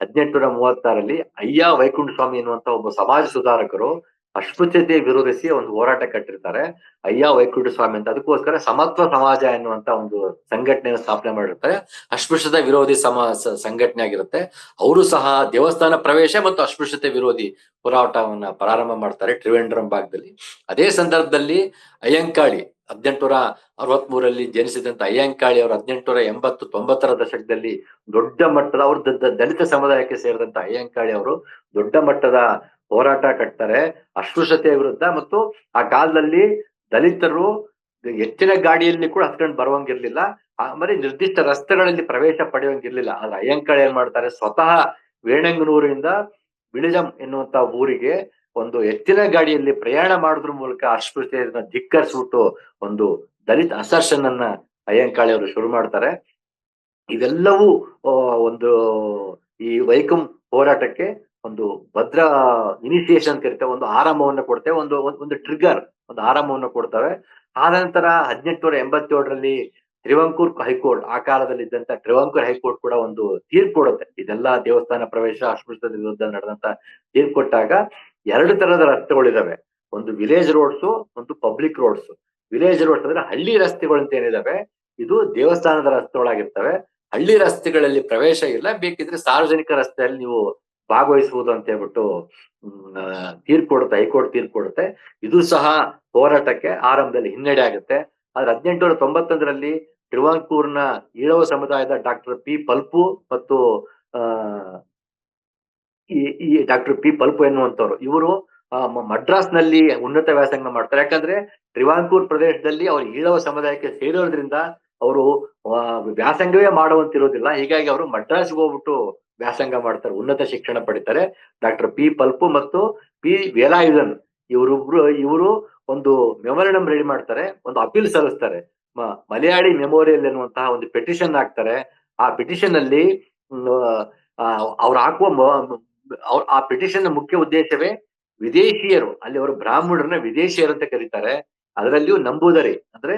ಹದಿನೆಂಟುನೂರ ಮೂವತ್ತಾರಲ್ಲಿ ಅಯ್ಯ ವೈಕುಂಠ ಸ್ವಾಮಿ ಎನ್ನುವಂತ ಒಬ್ಬ ಸಮಾಜ ಸುಧಾರಕರು ಅಸ್ಪೃಶ್ಯತೆ ವಿರೋಧಿಸಿ ಒಂದು ಹೋರಾಟ ಕಟ್ಟಿರ್ತಾರೆ. ಅಯ್ಯ ವೈಕುಂಠ ಸ್ವಾಮಿ ಅಂತ. ಅದಕ್ಕೋಸ್ಕರ ಸಮತ್ವ ಸಮಾಜ ಎನ್ನುವಂತ ಒಂದು ಸಂಘಟನೆಯನ್ನು ಸ್ಥಾಪನೆ ಮಾಡಿರ್ತಾರೆ. ಅಸ್ಪೃಶ್ಯತೆ ವಿರೋಧಿ ಸಮ ಸಂಘಟನೆ ಆಗಿರುತ್ತೆ. ಅವರು ಸಹ ದೇವಸ್ಥಾನ ಪ್ರವೇಶ ಮತ್ತು ಅಸ್ಪೃಶ್ಯತೆ ವಿರೋಧಿ ಹೋರಾಟವನ್ನ ಪ್ರಾರಂಭ ಮಾಡ್ತಾರೆ ತ್ರಿವೇಂದ್ರಂ ಭಾಗದಲ್ಲಿ. ಅದೇ ಸಂದರ್ಭದಲ್ಲಿ ಅಯ್ಯಂಕಾಳಿ, ಹದಿನೆಂಟುನೂರ ಅರವತ್ ಮೂರಲ್ಲಿ ಜನಿಸಿದಂತ ಅಯ್ಯಂಕಾಳಿ ಅವರು ಹದಿನೆಂಟುನೂರ ಎಂಬತ್ತು ತೊಂಬತ್ತರ ದಶಕದಲ್ಲಿ ದೊಡ್ಡ ಮಟ್ಟದ, ಅವ್ರ ದಲಿತ ಸಮುದಾಯಕ್ಕೆ ಸೇರಿದಂತ ಅಯ್ಯಂಕಾಳಿ ಅವರು ದೊಡ್ಡ ಮಟ್ಟದ ಹೋರಾಟ ಕಟ್ತಾರೆ. ಅಸ್ಪೃಶ್ಯತೆಯ ವಿರುದ್ಧ ಮತ್ತು ಆ ಕಾಲದಲ್ಲಿ ದಲಿತರು ಎತ್ತಿನ ಗಾಡಿಯಲ್ಲಿ ಕೂಡ ಹತ್ಕೊಂಡು ಬರುವಂಗಿರ್ಲಿಲ್ಲ. ಆಮೇಲೆ ನಿರ್ದಿಷ್ಟ ರಸ್ತೆಗಳಲ್ಲಿ ಪ್ರವೇಶ ಪಡೆಯುವಂಗಿರ್ಲಿಲ್ಲ. ಆದ್ರೆ ಅಯ್ಯಂಕಾಳಿ ಏನ್ ಮಾಡ್ತಾರೆ? ಸ್ವತಃ ವೇಣಂಗನೂರಿನಿಂದ ಬಿಳಿಜಂ ಎನ್ನುವಂತ ಊರಿಗೆ ಒಂದು ಎತ್ತಿನ ಗಾಡಿಯಲ್ಲಿ ಪ್ರಯಾಣ ಮಾಡೋದ್ರ ಮೂಲಕ ಅಸ್ಪೃಶ್ಯತೆಯನ್ನ ಧಿಕ್ಕರಿಸ್ಬಿಟ್ಟು ಒಂದು ದಲಿತ ಅಸರ್ಷನ್ ಅನ್ನ ಅಯ್ಯಂಕಾಳಿ ಅವರು ಶುರು ಮಾಡ್ತಾರೆ. ಇವೆಲ್ಲವೂ ಒಂದು ಈ ವೈಕಂ ಹೋರಾಟಕ್ಕೆ ಒಂದು ಭದ್ರ ಅಂತ ಕರಿತೇವೆ ಒಂದು ಆರಂಭವನ್ನು ಕೊಡ್ತೇವೆ, ಒಂದು, ಒಂದು- ಟ್ರಿಗರ್ ಒಂದು ಆರಂಭವನ್ನು ಕೊಡ್ತವೆ. ನಂತರ ಹದಿನೆಂಟುನೂರ ಎಂಬತ್ತೇಳರಲ್ಲಿ ತ್ರಿವಂಕೂರ್ ಹೈಕೋರ್ಟ್, ಆ ಕಾಲದಲ್ಲಿ ಇದ್ದಂತ ತ್ರಿವಂಕೂರ್ ಹೈಕೋರ್ಟ್ ಕೂಡ ಒಂದು ತೀರ್ಪು ಕೊಡುತ್ತೆ. ಇದೆಲ್ಲ ದೇವಸ್ಥಾನ ಪ್ರವೇಶ ಅಸ್ಪೃಶ್ಯದ ವಿರುದ್ಧ ನಡೆದಂತ ತೀರ್ಪು ಕೊಟ್ಟಾಗ ಎರಡು ತರದ ರಸ್ತೆಗಳಿದಾವೆ. ಒಂದು ವಿಲೇಜ್ ರೋಡ್ಸ್ ಒಂದು ಪಬ್ಲಿಕ್ ರೋಡ್ಸ್ ವಿಲೇಜ್ ರೋಡ್ಸ್ ಅಂದ್ರೆ ಹಳ್ಳಿ ರಸ್ತೆಗಳು ಅಂತ ಏನಿದಾವೆ, ಇದು ದೇವಸ್ಥಾನದ ರಸ್ತೆಗಳಾಗಿರ್ತವೆ. ಹಳ್ಳಿ ರಸ್ತೆಗಳಲ್ಲಿ ಪ್ರವೇಶ ಇಲ್ಲ, ಬೇಕಿದ್ರೆ ಸಾರ್ವಜನಿಕ ರಸ್ತೆಯಲ್ಲಿ ನೀವು ಭಾಗವಹಿಸಬಹುದು ಅಂತ ಹೇಳ್ಬಿಟ್ಟು ತೀರ್ಪು ಕೊಡುತ್ತೆ, ಹೈಕೋರ್ಟ್ ತೀರ್ಪು ಕೊಡುತ್ತೆ. ಇದು ಸಹ ಹೋರಾಟಕ್ಕೆ ಆರಂಭದಲ್ಲಿ ಹಿನ್ನಡೆ ಆಗುತ್ತೆ. ಆದ್ರೆ ಹದಿನೆಂಟುನೂರ ತೊಂಬತ್ತೊಂದರಲ್ಲಿ ತಿರುವಾಂಕೂರ್ನ ಈಳವ ಸಮುದಾಯದ ಡಾಕ್ಟರ್ ಪಿ ಪಲ್ಪು ಮತ್ತು ಈ ಡಾಕ್ಟರ್ ಪಿ ಪಲ್ಪು ಎನ್ನುವಂತವ್ರು ಇವರು ಮಡ್ರಾಸ್ನಲ್ಲಿ ಉನ್ನತ ವ್ಯಾಸಂಗ ಮಾಡ್ತಾರೆ. ಯಾಕಂದ್ರೆ ಟ್ರಿವಾಂಕೂರ್ ಪ್ರದೇಶದಲ್ಲಿ ಅವರು ಈಳವ ಸಮುದಾಯಕ್ಕೆ ಸೇರೋದ್ರಿಂದ ಅವರು ವ್ಯಾಸಂಗವೇ ಮಾಡುವಂತಿರೋದಿಲ್ಲ. ಹೀಗಾಗಿ ಅವರು ಮಡ್ರಾಸ್ಗೆ ಹೋಗ್ಬಿಟ್ಟು ವ್ಯಾಸಂಗ ಮಾಡ್ತಾರೆ, ಉನ್ನತ ಶಿಕ್ಷಣ ಪಡಿತಾರೆ. ಡಾಕ್ಟರ್ ಪಿ ಪಲ್ಪು ಮತ್ತು ಪಿ ವೇಲಾಯುಧನ್ ಇವರಿಬ್ರು, ಇವರು ಒಂದು ಮೆಮೊರಿಯಂ ರೆಡಿ ಮಾಡ್ತಾರೆ, ಒಂದು ಅಪೀಲ್ ಸಲ್ಲಿಸ್ತಾರೆ. ಮಲಯಾಳಿ ಮೆಮೋರಿಯಲ್ ಎನ್ನುವಂತಹ ಒಂದು ಪೆಟಿಷನ್ ಹಾಕ್ತಾರೆ. ಆ ಪೆಟಿಷನ್ ಅಲ್ಲಿ ಅವ್ರು ಹಾಕುವ ಆ ಪೆಟಿಷನ್ ಮುಖ್ಯ ಉದ್ದೇಶವೇ ವಿದೇಶಿಯರು, ಅಲ್ಲಿ ಅವರು ಬ್ರಾಹ್ಮಣರನ್ನ ವಿದೇಶಿಯರು ಅಂತ ಕರೀತಾರೆ. ಅದರಲ್ಲಿಯೂ ನಂಬೂದರಿ. ಅಂದ್ರೆ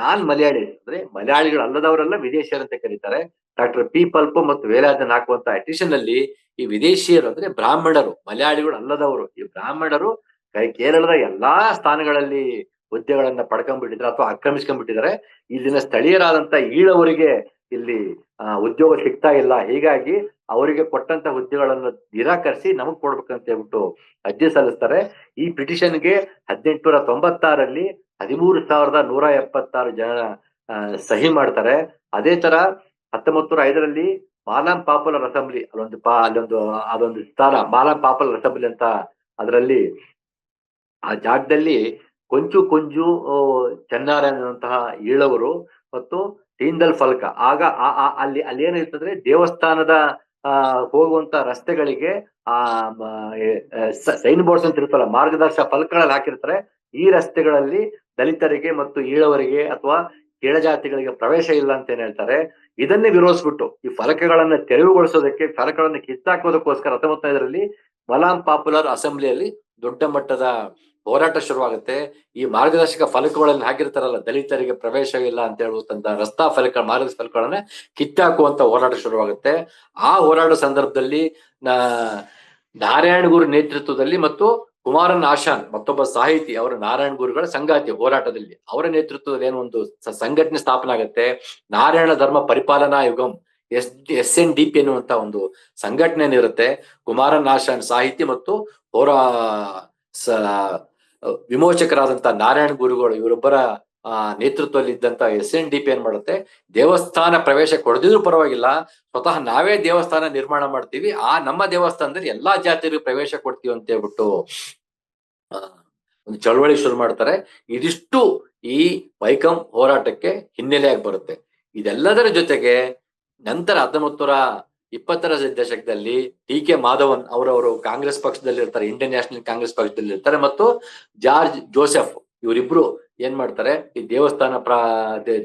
ನಾನ್ ಮಲಯಾಳಿ ಅಂದ್ರೆ ಮಲಯಾಳಿಗಳು ಅಲ್ಲದವರೆಲ್ಲ ವಿದೇಶಿಯರು ಅಂತ ಕರೀತಾರೆ. ಡಾಕ್ಟರ್ ಪಿ ಪಲ್ಪು ಮತ್ತು ವೇಲಾದನ್ ಹಾಕುವಂತ ಪೆಟಿಷನ್ ಅಲ್ಲಿ ಈ ವಿದೇಶಿಯರು ಅಂದ್ರೆ ಬ್ರಾಹ್ಮಣರು, ಮಲಯಾಳಿಗಳು ಅಲ್ಲದವರು. ಈ ಬ್ರಾಹ್ಮಣರು ಕೇರಳದ ಎಲ್ಲಾ ಸ್ಥಾನಗಳಲ್ಲಿ ಹುದ್ದೆಗಳನ್ನ ಪಡ್ಕೊಂಡ್ಬಿಟ್ಟಿದ್ದಾರೆ ಅಥವಾ ಆಕ್ರಮಿಸ್ಕೊಂಡ್ಬಿಟ್ಟಿದ್ದಾರೆ. ಇಲ್ಲಿನ ಸ್ಥಳೀಯರಾದಂತ ಈಳವರಿಗೆ ಇಲ್ಲಿ ಉದ್ಯೋಗ ಸಿಗ್ತಾ ಇಲ್ಲ. ಹೀಗಾಗಿ ಅವರಿಗೆ ಕೊಟ್ಟಂತ ಹುದ್ದೆಗಳನ್ನು ನಿರಾಕರಿಸಿ ನಮಗ್ ಕೊಡ್ಬೇಕಂತ ಹೇಳ್ಬಿಟ್ಟು ಅರ್ಜಿ ಸಲ್ಲಿಸ್ತಾರೆ. ಈ ಪಿಟಿಷನ್ಗೆ ಹದಿನೆಂಟುನೂರ ತೊಂಬತ್ತಾರಲ್ಲಿ ಹದಿಮೂರು ಸಾವಿರದ ನೂರ ಎಪ್ಪತ್ತಾರು ಜನ ಸಹಿ ಮಾಡ್ತಾರೆ. ಅದೇ ತರ ಹತ್ತೊಂಬತ್ತು ನೂರ ಐದರಲ್ಲಿ ಮಾಲಾಂ ಪಾಪುಲರ್ ಅಸೆಂಬ್ಲಿ, ಅಲ್ಲೊಂದು ಪಾ, ಅಲ್ಲೊಂದು, ಅದೊಂದು ಸ್ಥಾನ ಮಾಲಾಂ ಪಾಪುಲರ್ ಅಸೆಂಬ್ಲಿ ಅಂತ ಅದರಲ್ಲಿ ಆ ಜಾಗದಲ್ಲಿ ಕೊಂಚು ಕೊಂಚು ಚನ್ನಾರ ಅನ್ನುವಂತಹ ಈಳವರು ಮತ್ತು ತೀಂದಲ್ ಫಲಕ. ಆಗ ಅಲ್ಲಿ ಅಲ್ಲಿ ಏನಿರ್ತಂದ್ರೆ ದೇವಸ್ಥಾನದ ಹೋಗುವಂತ ರಸ್ತೆಗಳಿಗೆ ಆ ಸೈನ್ ಬೋರ್ಡ್ಸ್ ಅಂತ ಇರ್ತಲ್ಲ ಮಾರ್ಗದರ್ಶ ಫಲಕಗಳಲ್ಲಿ ಹಾಕಿರ್ತಾರೆ. ಈ ರಸ್ತೆಗಳಲ್ಲಿ ದಲಿತರಿಗೆ ಮತ್ತು ಈಳವರಿಗೆ ಅಥವಾ ಕೆಳಜಾತಿಗಳಿಗೆ ಪ್ರವೇಶ ಇಲ್ಲ ಅಂತ ಏನ್ ಹೇಳ್ತಾರೆ, ಇದನ್ನೇ ವಿರೋಧಿಸ್ಬಿಟ್ಟು ಈ ಫಲಕಗಳನ್ನ ತೆರವುಗೊಳಿಸೋದಕ್ಕೆ, ಫಲಕಗಳನ್ನ ಕಿತ್ತಾಕೋದಕ್ಕೋಸ್ಕರ ಹತ್ತೊಂಬತ್ತೈದರಲ್ಲಿ ಮಲಾಂ ಪಾಪ್ಯುಲರ್ ಅಸೆಂಬ್ಲಿಯಲ್ಲಿ ದೊಡ್ಡ ಮಟ್ಟದ ಹೋರಾಟ ಶುರುವಾಗುತ್ತೆ. ಈ ಮಾರ್ಗದರ್ಶಕ ಫಲಕಗಳನ್ನು ಹಾಕಿರ್ತಾರಲ್ಲ, ದಲಿತರಿಗೆ ಪ್ರವೇಶವಿಲ್ಲ ಅಂತ ಹೇಳುವಂತ ರಸ್ತಾ ಫಲಕ ಮಾರ್ಗದರ್ಶಕ ಫಲಕಗಳನ್ನ ಕಿತ್ತಾಕುವಂತ ಹೋರಾಟ ಶುರುವಾಗುತ್ತೆ. ಆ ಹೋರಾಟ ಸಂದರ್ಭದಲ್ಲಿ ನಾ ನಾರಾಯಣ ಗುರು ನೇತೃತ್ವದಲ್ಲಿ ಮತ್ತು ಕುಮಾರನ್ ಆಶಾನ್, ಮತ್ತೊಬ್ಬ ಸಾಹಿತಿ, ಅವರ ನಾರಾಯಣ ಗುರುಗಳ ಸಂಗಾತಿ, ಹೋರಾಟದಲ್ಲಿ. ಅವರ ನೇತೃತ್ವದಲ್ಲಿ ಏನೋ ಒಂದು ಸಂಘಟನೆ ಸ್ಥಾಪನೆ ಆಗುತ್ತೆ. Narayana Dharma Paripalana Yogam, S S N D P ಎನ್ನುವಂತ ಒಂದು ಸಂಘಟನೆ ಇರುತ್ತೆ. ಕುಮಾರನ್ ಆಶಾನ್ ಸಾಹಿತಿ ಮತ್ತು ಹೋರಾ ವಿಮೋಚಕರಾದಂತ ನಾರಾಯಣ ಗುರುಗಳು ಇವರೊಬ್ಬರ ಆ ನೇತೃತ್ವದಲ್ಲಿ ಇದ್ದಂತ ಎಸ್ ಎನ್ ಡಿ ಪಿ ಏನ್ ಮಾಡುತ್ತೆ? ದೇವಸ್ಥಾನ ಪ್ರವೇಶ ಕೊಡದಿದ್ರು ಪರವಾಗಿಲ್ಲ, ಸ್ವತಃ ನಾವೇ ದೇವಸ್ಥಾನ ನಿರ್ಮಾಣ ಮಾಡ್ತೀವಿ, ಆ ನಮ್ಮ ದೇವಸ್ಥಾನದಲ್ಲಿ ಎಲ್ಲಾ ಜಾತಿಯರಿಗೂ ಪ್ರವೇಶ ಕೊಡ್ತೀವಿ ಅಂತ ಹೇಳ್ಬಿಟ್ಟು ಒಂದು ಚಳವಳಿ ಶುರು ಮಾಡ್ತಾರೆ. ಇದಿಷ್ಟು ಈ ವೈಕಂ ಹೋರಾಟಕ್ಕೆ ಹಿನ್ನೆಲೆಯಾಗಿ ಬರುತ್ತೆ. ಇದೆಲ್ಲದರ ಜೊತೆಗೆ ನಂತರ ಹತ್ತೊಂಬತ್ತು ನೂರ ಇಪ್ಪತ್ತರ ದಶಕದಲ್ಲಿ ಡಿ ಕೆ ಮಾಧವನ್ ಅವರವರು ಕಾಂಗ್ರೆಸ್ ಪಕ್ಷದಲ್ಲಿ ಇರ್ತಾರೆ ಇಂಡಿಯನ್ ನ್ಯಾಷನಲ್ ಕಾಂಗ್ರೆಸ್ ಪಕ್ಷದಲ್ಲಿ ಇರ್ತಾರೆ ಮತ್ತು ಜಾರ್ಜ್ ಜೋಸೆಫ್ ಇವರಿಬ್ರು ಏನ್ ಮಾಡ್ತಾರೆ, ಈ ದೇವಸ್ಥಾನ ಪ್ರ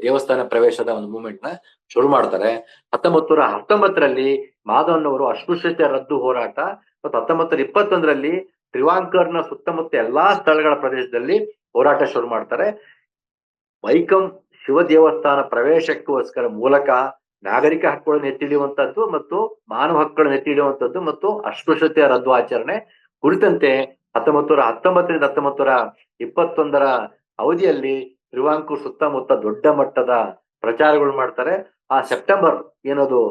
ದೇವಸ್ಥಾನ ಪ್ರವೇಶದ ಒಂದು ಮೂಮೆಂಟ್ನ ಶುರು ಮಾಡ್ತಾರೆ. ಹತ್ತೊಂಬತ್ತು ನೂರ ಹತ್ತೊಂಬತ್ತರಲ್ಲಿ ಮಾಧವನ್ ಅವರು ಅಸ್ಪೃಶ್ಯತೆ ರದ್ದು ಹೋರಾಟ ಮತ್ತು ಹತ್ತೊಂಬತ್ತು ಇಪ್ಪತ್ತೊಂದರಲ್ಲಿ ತ್ರಿವಾಂಕರ್ನ ಸುತ್ತಮುತ್ತ ಎಲ್ಲಾ ಸ್ಥಳಗಳ ಪ್ರದೇಶದಲ್ಲಿ ಹೋರಾಟ ಶುರು ಮಾಡ್ತಾರೆ. ವೈಕಂ ಶಿವ ದೇವಸ್ಥಾನ ಪ್ರವೇಶಕ್ಕೋಸ್ಕರ ಮೂಲಕ ನಾಗರಿಕ ಹಕ್ಕುಗಳನ್ನು ಎತ್ತಿಡಿಯುವಂತದ್ದು ಮತ್ತು ಮಾನವ ಹಕ್ಕುಗಳನ್ನು ಎತ್ತಿಡಿಯುವಂತದ್ದು ಮತ್ತು ಅಸ್ಪೃಶ್ಯತೆಯ ರದ್ದು ಆಚರಣೆ ಕುರಿತಂತೆ ಹತ್ತೊಂಬತ್ತು ನೂರ ಹತ್ತೊಂಬತ್ತರಿಂದ ಹತ್ತೊಂಬತ್ತು ನೂರ ಇಪ್ಪತ್ತೊಂದರ ಅವಧಿಯಲ್ಲಿ ತ್ರಿವಾಂಕೂರ್ ಸುತ್ತಮುತ್ತ ದೊಡ್ಡ ಮಟ್ಟದ ಪ್ರಚಾರಗಳು ಮಾಡ್ತಾರೆ. ಆ ಸೆಪ್ಟೆಂಬರ್ ಏನದು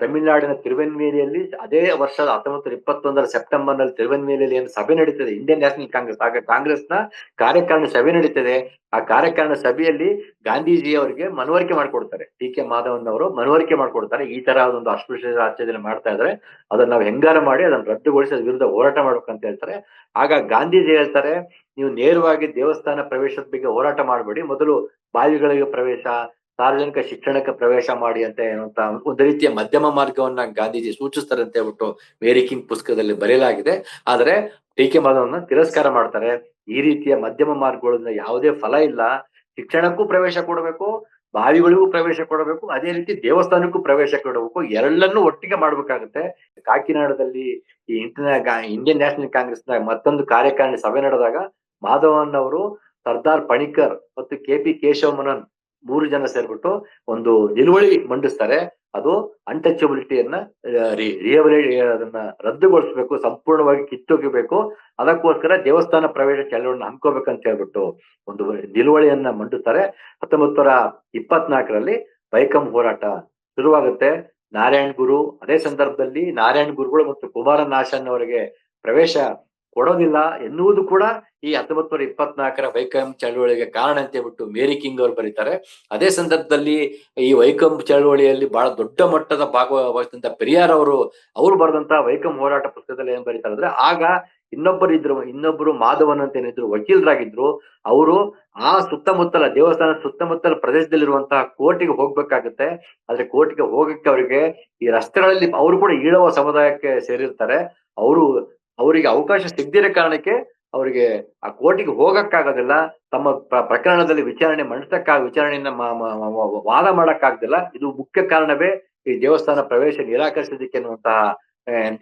ತಮಿಳುನಾಡಿನ ತಿರುವೆನ್ಮೇಲಿಯಲ್ಲಿ ಅದೇ ವರ್ಷದ ಹತ್ತೊಂಬತ್ತು ಇಪ್ಪತ್ತೊಂದರ ಸೆಪ್ಟೆಂಬರ್ನಲ್ಲಿ ತಿರುವೆನ್ಮೇಲಿಯಲ್ಲಿ ಏನು ಸಭೆ ನಡೀತದೆ. ಇಂಡಿಯನ್ ನ್ಯಾಷನಲ್ ಕಾಂಗ್ರೆಸ್ ಆಗ ಕಾಂಗ್ರೆಸ್ನ ಕಾರ್ಯಕಾರಿಣಿ ಸಭೆ ನಡೀತದೆ. ಆ ಕಾರ್ಯಕಾರಿಣಿ ಸಭೆಯಲ್ಲಿ ಗಾಂಧೀಜಿ ಅವರಿಗೆ ಮನವರಿಕೆ ಮಾಡ್ಕೊಡ್ತಾರೆ. ಟಿ ಕೆ ಮಾಧವನ್ ಅವರು ಮನವರಿಕೆ ಮಾಡ್ಕೊಡ್ತಾರೆ. ಈ ತರ ಒಂದು ಅಸ್ಪೃಶ್ಯ ಆಚರಣೆ ಮಾಡ್ತಾ ಇದ್ರೆ ಅದನ್ನ ನಾವು ಹೆಂಗಾರ ಮಾಡಿ ಅದನ್ನ ರದ್ದುಗೊಳಿಸಿ ಅದ್ರ ವಿರುದ್ಧ ಹೋರಾಟ ಮಾಡ್ಬೇಕಂತ ಹೇಳ್ತಾರೆ. ಆಗ ಗಾಂಧೀಜಿ ಹೇಳ್ತಾರೆ, ನೀವು ನೇರವಾಗಿ ದೇವಸ್ಥಾನ ಪ್ರವೇಶದ ಬಗ್ಗೆ ಹೋರಾಟ ಮಾಡಬೇಡಿ. ಮೊದಲು ಬಾವಿಗಳಿಗೆ ಪ್ರವೇಶ ಸಾರ್ವಜನಿಕ ಶಿಕ್ಷಣಕ್ಕೆ ಪ್ರವೇಶ ಮಾಡಿ ಅಂತ ಏನಂತ ಒಂದು ರೀತಿಯ ಮಧ್ಯಮ ಮಾರ್ಗವನ್ನ ಗಾಂಧೀಜಿ ಸೂಚಿಸ್ತಾರೆ ಅಂತ ಹೇಳ್ಬಿಟ್ಟು ಮೇರಿ ಕಿಂಗ್ ಪುಸ್ತಕದಲ್ಲಿ ಬರೆಯಲಾಗಿದೆ. ಆದ್ರೆ ಟೀಕೆ ಮಾಧವನ್ನ ತಿರಸ್ಕಾರ ಮಾಡ್ತಾರೆ. ಈ ರೀತಿಯ ಮಧ್ಯಮ ಮಾರ್ಗಗಳಿಂದ ಯಾವುದೇ ಫಲ ಇಲ್ಲ. ಶಿಕ್ಷಣಕ್ಕೂ ಪ್ರವೇಶ ಕೊಡಬೇಕು, ಬಾವಿಗಳಿಗೂ ಪ್ರವೇಶ ಕೊಡಬೇಕು, ಅದೇ ರೀತಿ ದೇವಸ್ಥಾನಕ್ಕೂ ಪ್ರವೇಶ ಕೊಡಬೇಕು. ಎರಡನ್ನೂ ಒಟ್ಟಿಗೆ ಮಾಡ್ಬೇಕಾಗುತ್ತೆ. ಕಾಕಿನಾಡದಲ್ಲಿ ಈ ಇಂಡಿಯನ್ ನ್ಯಾಷನಲ್ ಕಾಂಗ್ರೆಸ್ನ ಮತ್ತೊಂದು ಕಾರ್ಯಕಾರಿಣಿ ಸಭೆ ನಡೆದಾಗ ಮಾಧವನ್ ಅವರು ಸರ್ದಾರ್ ಪಣಿಕರ್ ಮತ್ತು ಕೆ ಪಿ ಕೇಶವ ಮನನ್ ಮೂರು ಜನ ಸೇರ್ಬಿಟ್ಟು ಒಂದು ನಿಲುವಳಿ ಮಂಡಿಸ್ತಾರೆ. ಅದು ಅನ್ಟಚಬಿಲಿಟಿಯನ್ನ ಅದನ್ನ ರದ್ದುಗೊಳಿಸ್ಬೇಕು, ಸಂಪೂರ್ಣವಾಗಿ ಕಿತ್ತೊಗಿಬೇಕು. ಅದಕ್ಕೋಸ್ಕರ ದೇವಸ್ಥಾನ ಪ್ರವೇಶ ಚಳವಳಿನ ಹಮ್ಕೋಬೇಕಂತ ಹೇಳ್ಬಿಟ್ಟು ಒಂದು ನಿಲುವಳಿಯನ್ನ ಮಂಡಿಸ್ತಾರೆ. ಹತ್ತೊಂಬತ್ತು ನೂರ ಇಪ್ಪತ್ನಾಲ್ಕರಲ್ಲಿ ಬೈಕಂ ಹೋರಾಟ ಶುರುವಾಗುತ್ತೆ. ನಾರಾಯಣ್ ಗುರು, ಅದೇ ಸಂದರ್ಭದಲ್ಲಿ ನಾರಾಯಣ್ ಗುರುಗಳು ಮತ್ತು ಕುಮಾರನಾಶನ್ ಅವರಿಗೆ ಪ್ರವೇಶ ಕೊಡೋದಿಲ್ಲ ಎನ್ನುವುದು ಕೂಡ ಈ ಹತ್ತೊಂಬತ್ತು ನೂರ ಇಪ್ಪತ್ನಾಲ್ಕರ ವೈಕಂ ಚಳವಳಿಗೆ ಕಾರಣ ಅಂತ ಹೇಳ್ಬಿಟ್ಟು ಮೇರಿ ಕಿಂಗ್ ಅವರು ಬರೀತಾರೆ. ಅದೇ ಸಂದರ್ಭದಲ್ಲಿ ಈ ವೈಕಂ ಚಳವಳಿಯಲ್ಲಿ ಬಹಳ ದೊಡ್ಡ ಮಟ್ಟದ ಭಾಗವಹಿಸಿದಂತ ಪೆರಿಯಾರ್ ಅವರು ಅವರು ಬರೆದಂತ ವೈಕಂ ಹೋರಾಟ ಪುಸ್ತಕದಲ್ಲಿ ಏನ್ ಬರೀತಾರೆ ಅಂದ್ರೆ, ಆಗ ಇನ್ನೊಬ್ಬರು ಇದ್ರು ಇನ್ನೊಬ್ಬರು ಮಾಧವನ್ ಅಂತ ಏನಿದ್ರು, ವಕೀಲರಾಗಿದ್ರು, ಅವರು ಆ ಸುತ್ತಮುತ್ತಲ ದೇವಸ್ಥಾನ ಸುತ್ತಮುತ್ತಲ ಪ್ರದೇಶದಲ್ಲಿರುವಂತಹ ಕೋರ್ಟಿಗೆ ಹೋಗ್ಬೇಕಾಗುತ್ತೆ. ಆದ್ರೆ ಕೋರ್ಟಿಗೆ ಹೋಗಕ್ಕೆ ಅವರಿಗೆ ಈ ರಸ್ತೆಗಳಲ್ಲಿ ಅವರು ಕೂಡ ಈಳವ ಸಮುದಾಯಕ್ಕೆ ಸೇರಿರ್ತಾರೆ. ಅವರು ಅವರಿಗೆ ಅವಕಾಶ ಸಿಗದಿರೋ ಕಾರಣಕ್ಕೆ ಅವರಿಗೆ ಆ ಕೋರ್ಟಿಗೆ ಹೋಗಕ್ಕಾಗೋದಿಲ್ಲ ತಮ್ಮ ಪ್ರಕರಣದಲ್ಲಿ ವಿಚಾರಣೆ ಮಂಡಿಸಕ್ಕ ವಿಚಾರಣೆಯನ್ನ ವಾದ ಮಾಡಕ್ಕಾಗ್ದಿಲ್ಲ. ಇದು ಮುಖ್ಯ ಕಾರಣವೇ ಈ ದೇವಸ್ಥಾನ ಪ್ರವೇಶ ನಿರಾಕರಿಸಿದ್ದಕ್ಕೆ ಅನ್ನುವಂತಹ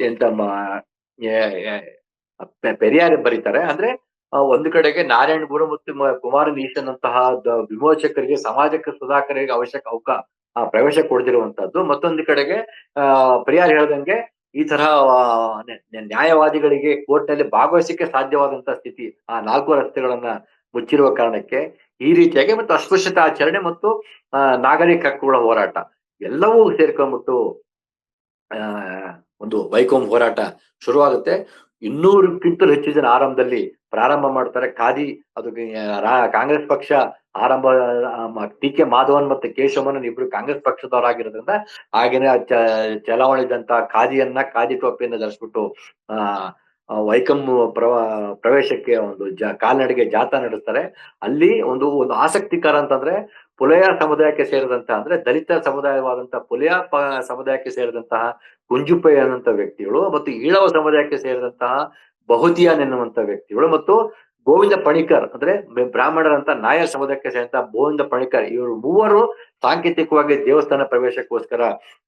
ಎಂತ ಪೆರಿಯಾರ್ ಬರೀತಾರೆ. ಅಂದ್ರೆ ಒಂದು ಕಡೆಗೆ ನಾರಾಯಣ ಗುರು ಮತ್ತು ಕುಮಾರ ಅಂತಹ ವಿಮೋಚಕರಿಗೆ ಸಮಾಜಕ್ಕೆ ಸುಧಾಕರಿಗೆ ಅವಶ್ಯಕ ಅವಕಾಶ ಆ, ಪ್ರವೇಶ ಕೊಡದಿರುವಂತದ್ದು ಮತ್ತೊಂದು ಕಡೆಗೆ ಪೆರಿಯಾರ್ ಹೇಳ್ದಂಗೆ ಈ ತರಹ ನ್ಯಾಯವಾದಿಗಳಿಗೆ ಕೋರ್ಟ್ನಲ್ಲಿ ಭಾಗವಹಿಸಕ್ಕೆ ಸಾಧ್ಯವಾದಂತಹ ಸ್ಥಿತಿ ಆ ನಾಲ್ಕು ರಸ್ತೆಗಳನ್ನ ಮುಚ್ಚಿರುವ ಕಾರಣಕ್ಕೆ ಈ ರೀತಿಯಾಗಿ ಮತ್ತು ಅಸ್ಪೃಶ್ಯತಾ ಆಚರಣೆ ಮತ್ತು ನಾಗರಿಕ ಹಕ್ಕುಗಳ ಹೋರಾಟ ಎಲ್ಲವೂ ಸೇರ್ಕೊಂಡ್ಬಿಟ್ಟು ಒಂದು ವೈಕೋಮ್ ಹೋರಾಟ ಶುರುವಾಗುತ್ತೆ. ಇನ್ನೂರಕ್ಕಿಂತಲೂ ಹೆಚ್ಚು ಜನ ಆರಂಭದಲ್ಲಿ ಪ್ರಾರಂಭ ಮಾಡ್ತಾರೆ. ಖಾದಿ, ಅದು ಕಾಂಗ್ರೆಸ್ ಪಕ್ಷ ಆರಂಭ ಟಿ ಕೆ ಮಾಧವನ್ ಮತ್ತೆ ಕೇಶವನ್ ಇಬ್ರು ಕಾಂಗ್ರೆಸ್ ಪಕ್ಷದವರಾಗಿರೋದ್ರಿಂದ ಆಗಿನ ಚಲಾವಣೆದಂತ ಖಾದಿಯನ್ನ, ಖಾದಿ ಟೋಪಿಯನ್ನ ಧರಿಸ್ಬಿಟ್ಟು, ಆ ವೈಕಂ ಪ್ರವ, ಪ್ರವೇಶಕ್ಕೆ ಒಂದು ಜ, ಕಾಲ್ನಡಿಗೆ ಜಾಥಾ ನಡೆಸ್ತಾರೆ. ಅಲ್ಲಿ ಒಂದು ಒಂದು ಆಸಕ್ತಿಕರ ಅಂತಂದ್ರೆ ಪುಲಯ ಸಮುದಾಯಕ್ಕೆ ಸೇರಿದಂತಹ ಅಂದ್ರೆ ದಲಿತ ಸಮುದಾಯವಾದಂತಹ ಪುಲಯ ಸಮುದಾಯಕ್ಕೆ ಸೇರಿದಂತಹ ಕುಂಜುಪೈ ಅನ್ನುವಂತ ವ್ಯಕ್ತಿಗಳು ಮತ್ತು ಈಳವ ಸಮುದಾಯಕ್ಕೆ ಸೇರಿದಂತಹ ಬಹುತಿಯಾನ್ ಎನ್ನುವಂತ ವ್ಯಕ್ತಿಗಳು ಮತ್ತು ಗೋವಿಂದ ಪಣಿಕರ್, ಅಂದ್ರೆ ಬ್ರಾಹ್ಮಣರಂತ ನಾಯರ್ ಸಮುದಾಯಕ್ಕೆ ಸೇರಿದಂತ ಗೋವಿಂದ ಪಣಿಕರ್, ಇವರು ಮೂವರು ಸಾಂಕೇತಿಕವಾಗಿ ದೇವಸ್ಥಾನ ಪ್ರವೇಶಕ್ಕೋಸ್ಕರ